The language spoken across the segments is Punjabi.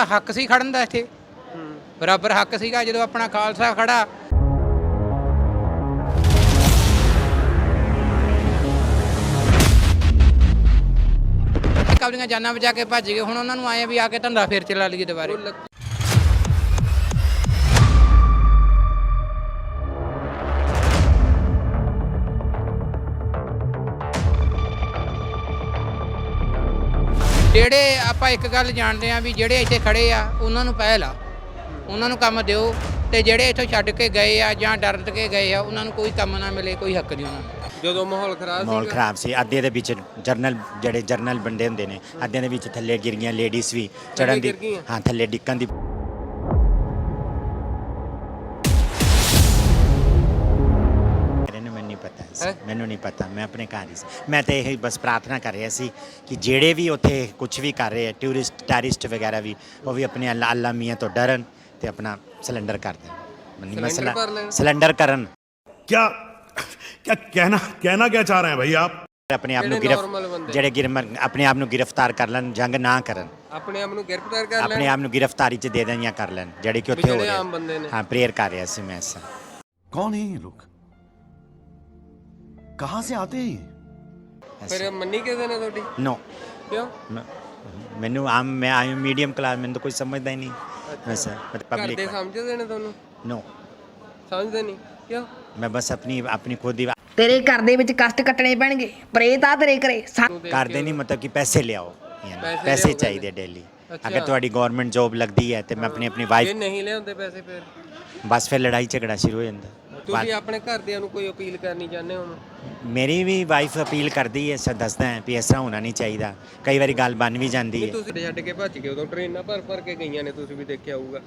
ਦਾ ਹੱਕ ਸੀ ਖੜਨ ਦਾ ਇੱਥੇ। ਬਰਾਬਰ ਹੱਕ ਸੀਗਾ ਜਦੋਂ ਆਪਣਾ ਖਾਲਸਾ ਖੜਾ। ਕਬਲੀਆਂ ਜਾਨਾਂ ਬਚਾ ਕੇ ਭੱਜ ਗਏ, ਹੁਣ ਉਹਨਾਂ ਨੂੰ ਆਏ ਵੀ ਆ ਕੇ ਧੰਦਾ ਫੇਰ ਚਲਾ ਲਈਏ ਦੁਬਾਰੇ। ਜਿਹੜੇ ਆਪਾਂ ਇੱਕ ਗੱਲ ਜਾਣਦੇ ਆ ਵੀ ਜਿਹੜੇ ਇੱਥੇ ਖੜੇ ਆ ਉਹਨਾਂ ਨੂੰ ਪਹਿਲ ਆ। ਉਹਨਾਂ ਨੂੰ ਕੰਮ ਦਿਓ ਤੇ ਜਿਹੜੇ ਇੱਥੋਂ ਛੱਡ ਕੇ ਗਏ ਆ ਜਾਂ ਡਰ ਕੇ ਗਏ ਆ ਉਹਨਾਂ ਨੂੰ ਕੋਈ ਕੰਮ ਨਾ ਮਿਲੇ ਕੋਈ ਹੱਕ ਨਹੀਂ ਉਹਨਾਂ ਨੂੰ। ਜਦੋਂ ਮਾਹੌਲ ਖਰਾਬ ਮਾਹੌਲ ਸੀਗਾ? ਖਰਾਬ ਸੀ। ਅੱਧੇ ਦੇ ਵਿੱਚ ਜਰਨਲ ਜਿਹੜੇ ਜਰਨਲ ਬੰਦੇ ਹੁੰਦੇ ਨੇ ਅੱਧਿਆਂ ਦੇ ਵਿੱਚ ਥੱਲੇ ਗਿਰ ਗਈਆਂ ਲੇਡੀਜ਼ ਵੀ ਚੜਨ ਦੀ? ਹਾਂ ਥੱਲੇ ਡਿੱਕਣ ਦੀ ਸੀ ਮੈਨੂੰ ਨਹੀਂ ਪਤਾ ਮੈਂ ਆਪਣੇ ਘਰ ਹੀ ਸੀ। ਮੈਂ ਤਾਂ ਇਹ ਬਸ ਪ੍ਰਾਰਥਨਾ ਕਰ ਰਿਹਾ ਸੀ ਕਿ ਜਿਹੜੇ ਵੀ ਉੱਥੇ ਕੁਝ ਵੀ ਕਰ ਰਹੇ ਆ ਟੂਰਿਸਟ ਟੈਰਿਸਟ ਵਗੈਰਾ ਵੀ ਉਹ ਵੀ ਆਪਣੇ ਅੱਲਾ ਅੱਲਾ ਮੀਆਂ ਤੋਂ ਡਰਨ ਤੇ ਆਪਣਾ ਸਿਲੰਡਰ ਕਰ ਦੇਣ। ਮਸਲਾ ਸਿਲੰਡਰ ਕਰਨ। ਕੀ ਕੀ ਕਹਿਣਾ ਕਹਿਣਾ ਕੀ ਚਾਹ ਰਹੇ ਹੈ ਭਾਈ ਆਪ? ਆਪਣੇ ਆਪ ਨੂੰ ਗ੍ਰਿਫਤ ਜਿਹੜੇ ਗਿਰਮਰ ਆਪਣੇ ਆਪ ਨੂੰ ਗ੍ਰਿਫਤਾਰ ਕਰ ਲੈਣ ਜੰਗ ਨਾ ਕਰਨ। ਆਪਣੇ ਆਪ ਨੂੰ ਗ੍ਰਿਫਤਾਰ ਕਰ ਲੈਣ? ਆਪਣੇ ਆਪ ਨੂੰ ਗ੍ਰਿਫਤਾਰੀ ਚ ਦੇ ਦੇਣ ਕਰ ਲੈਣ ਜਿਹੜੇ ਕਿ ਉੱਥੇ ਹੋ ਰਹੇ ਹਾਂ ਪ੍ਰੇਅਰ ਕਰ ਰਿਹਾ ਸੀ ਮੈਂ ਇਸ ਕੌਣ ਹੈ ਲੋਕ? कहाँ से आते हैं ये ਫਿਰ ਮੰਨੀ ਕਿਹਦੇ ਨੇ ਤੁਹਾਡੀ ਨੋ ਕਿਉਂ ਮੈਨੂੰ ਆਮ ਮੈਂ ਆਈ ਮੀਡੀਅਮ ਕਲਾਸ ਮੈਨੂੰ ਤਾਂ ਕੋਈ ਸਮਝਦਾ ਹੀ ਨਹੀਂ ਬਸ ਘਰ ਦੇ ਪਬਲਿਕ ਸਮਝਦੇ ਨੇ ਤੁਹਾਨੂੰ ਨੋ ਸਮਝਦੇ ਨਹੀਂ ਕਿਉਂ ਮੈਂ ਬਸ ਆਪਣੀ ਆਪਣੀ ਖੁਦ ਹੀ ਤੇਰੇ ਘਰ ਦੇ ਵਿੱਚ ਕਸ਼ਟ ਕੱਟਣੇ ਪੈਣਗੇ ਪ੍ਰੇਤ ਆ ਤੇਰੇ ਘਰੇ ਸਾ- ਤੂੰ ਦੇਖ ਕਰਦੇ ਨਹੀਂ ਮਤਲਬ ਕਿ ਪੈਸੇ ਲਿਆਓ ਯਾਨੀ ਪੈਸੇ ਪੈਸੇ ਲਿਆਓ ਚਾਹੀਦੇ ਡੇਲੀ ਅੱਛਾ। ਅਗਰ ਤੁਹਾਡੀ ਗਵਰਨਮੈਂਟ ਜੌਬ ਲੱਗਦੀ ਹੈ ਤੇ ਮੈਂ ਆਪਣੀ ਆਪਣੀ ਜੇ ਵਾਈਫ ਨਹੀਂ ਲਿਆਉਂਦੇ ਪੈਸੇ ਫਿਰ ਬਸ ਫਿਰ ਲੜਾਈ ਝਗੜਾ ਸ਼ੁਰੂ ਹੋ ਜਾਂਦਾ ਤੁਸੀਂ ਆਪਣੇ ਘਰਦਿਆਂ ਨੂੰ ਕੋਈ ਅਪੀਲ ਕਰਨੀ ਚਾਹੁੰਦੇ ਹੋ ਮੇਰੀ ਵੀ ਵਾਈਫ ਅਪੀਲ ਕਰਦੀ ਹੈ ਸਰ ਦੱਸਦਾ ਹੈ ਵੀ ਇਸ ਤਰ੍ਹਾਂ ਹੋਣਾ ਨਹੀਂ ਚਾਹੀਦਾ। ਕਈ ਵਾਰੀ ਗੱਲ ਬਣ ਵੀ ਜਾਂਦੀ ਹੈ। ਤੁਸੀਂ ਛੱਡ ਕੇ ਭੱਜ ਗਏ ਉਦੋਂ ਟ੍ਰੇਨਾਂ ਭਰ ਭਰ ਕੇ ਗਈਆਂ ਨੇ ਤੁਸੀਂ ਵੀ ਦੇਖਿਆ ਹੋਊਗਾ।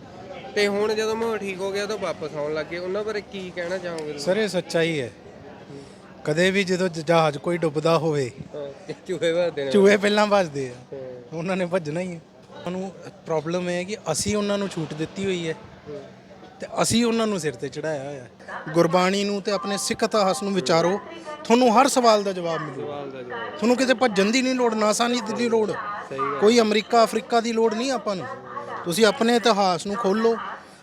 ਤੇ ਹੁਣ ਜਦੋਂ ਮਾਹੌਲ ਠੀਕ ਹੋ ਗਿਆ ਤਾਂ ਵਾਪਸ ਆਉਣ ਲੱਗੇ ਉਹਨਾਂ ਬਾਰੇ ਕੀ ਕਹਿਣਾ ਚਾਹੋਗੇ ਤੁਸੀਂ? ਸਰ ਇਹ ਸੱਚਾਈ ਹੈ। ਕਦੇ ਵੀ ਜਦੋਂ ਜਹਾਜ਼ ਕੋਈ ਡੁੱਬਦਾ ਹੋਵੇ ਚੂਹੇ ਵੱਜਦੇ ਨੇ। ਚੂਹੇ ਪਹਿਲਾਂ ਭੱਜਦੇ ਆ। ਉਹਨਾਂ ਨੇ ਭੱਜਣਾ ਹੀ ਹੈ। ਉਹਨੂੰ ਪ੍ਰੋਬਲਮ ਇਹ ਹੈ ਕਿ ਅਸੀਂ ਉਹਨਾਂ ਨੂੰ ਛੂਟ ਦਿੱਤੀ ਹੋਈ ਹੈ। ਤੇ ਅਸੀਂ ਉਹਨਾਂ ਨੂੰ ਸਿਰ ਤੇ ਚੜਾਇਆ ਹੋਇਆ। ਹੈ ਗੁਰਬਾਣੀ ਨੂੰ ਤੇ ਆਪਣੇ ਸਿੱਖ ਇਤਿਹਾਸ ਨੂੰ ਵਿਚਾਰੋ, ਤੁਹਾਨੂੰ ਹਰ ਸਵਾਲ ਦਾ ਜਵਾਬ ਮਿਲੂਗਾ ਸਵਾਲ ਦਾ ਜਵਾਬ ਤੁਹਾਨੂੰ ਕਿਤੇ ਭੱਜਣ ਦੀ ਨਹੀਂ ਲੋੜ, ਨਾਸਾ ਨਹੀਂ ਦੀ ਲੋੜ। ਕੋਈ ਅਮਰੀਕਾ, ਅਫਰੀਕਾ ਦੀ ਲੋੜ ਨਹੀਂ ਆਪਾਂ ਨੂੰ। ਤੁਸੀਂ ਆਪਣੇ ਇਤਿਹਾਸ ਨੂੰ ਖੋਲੋ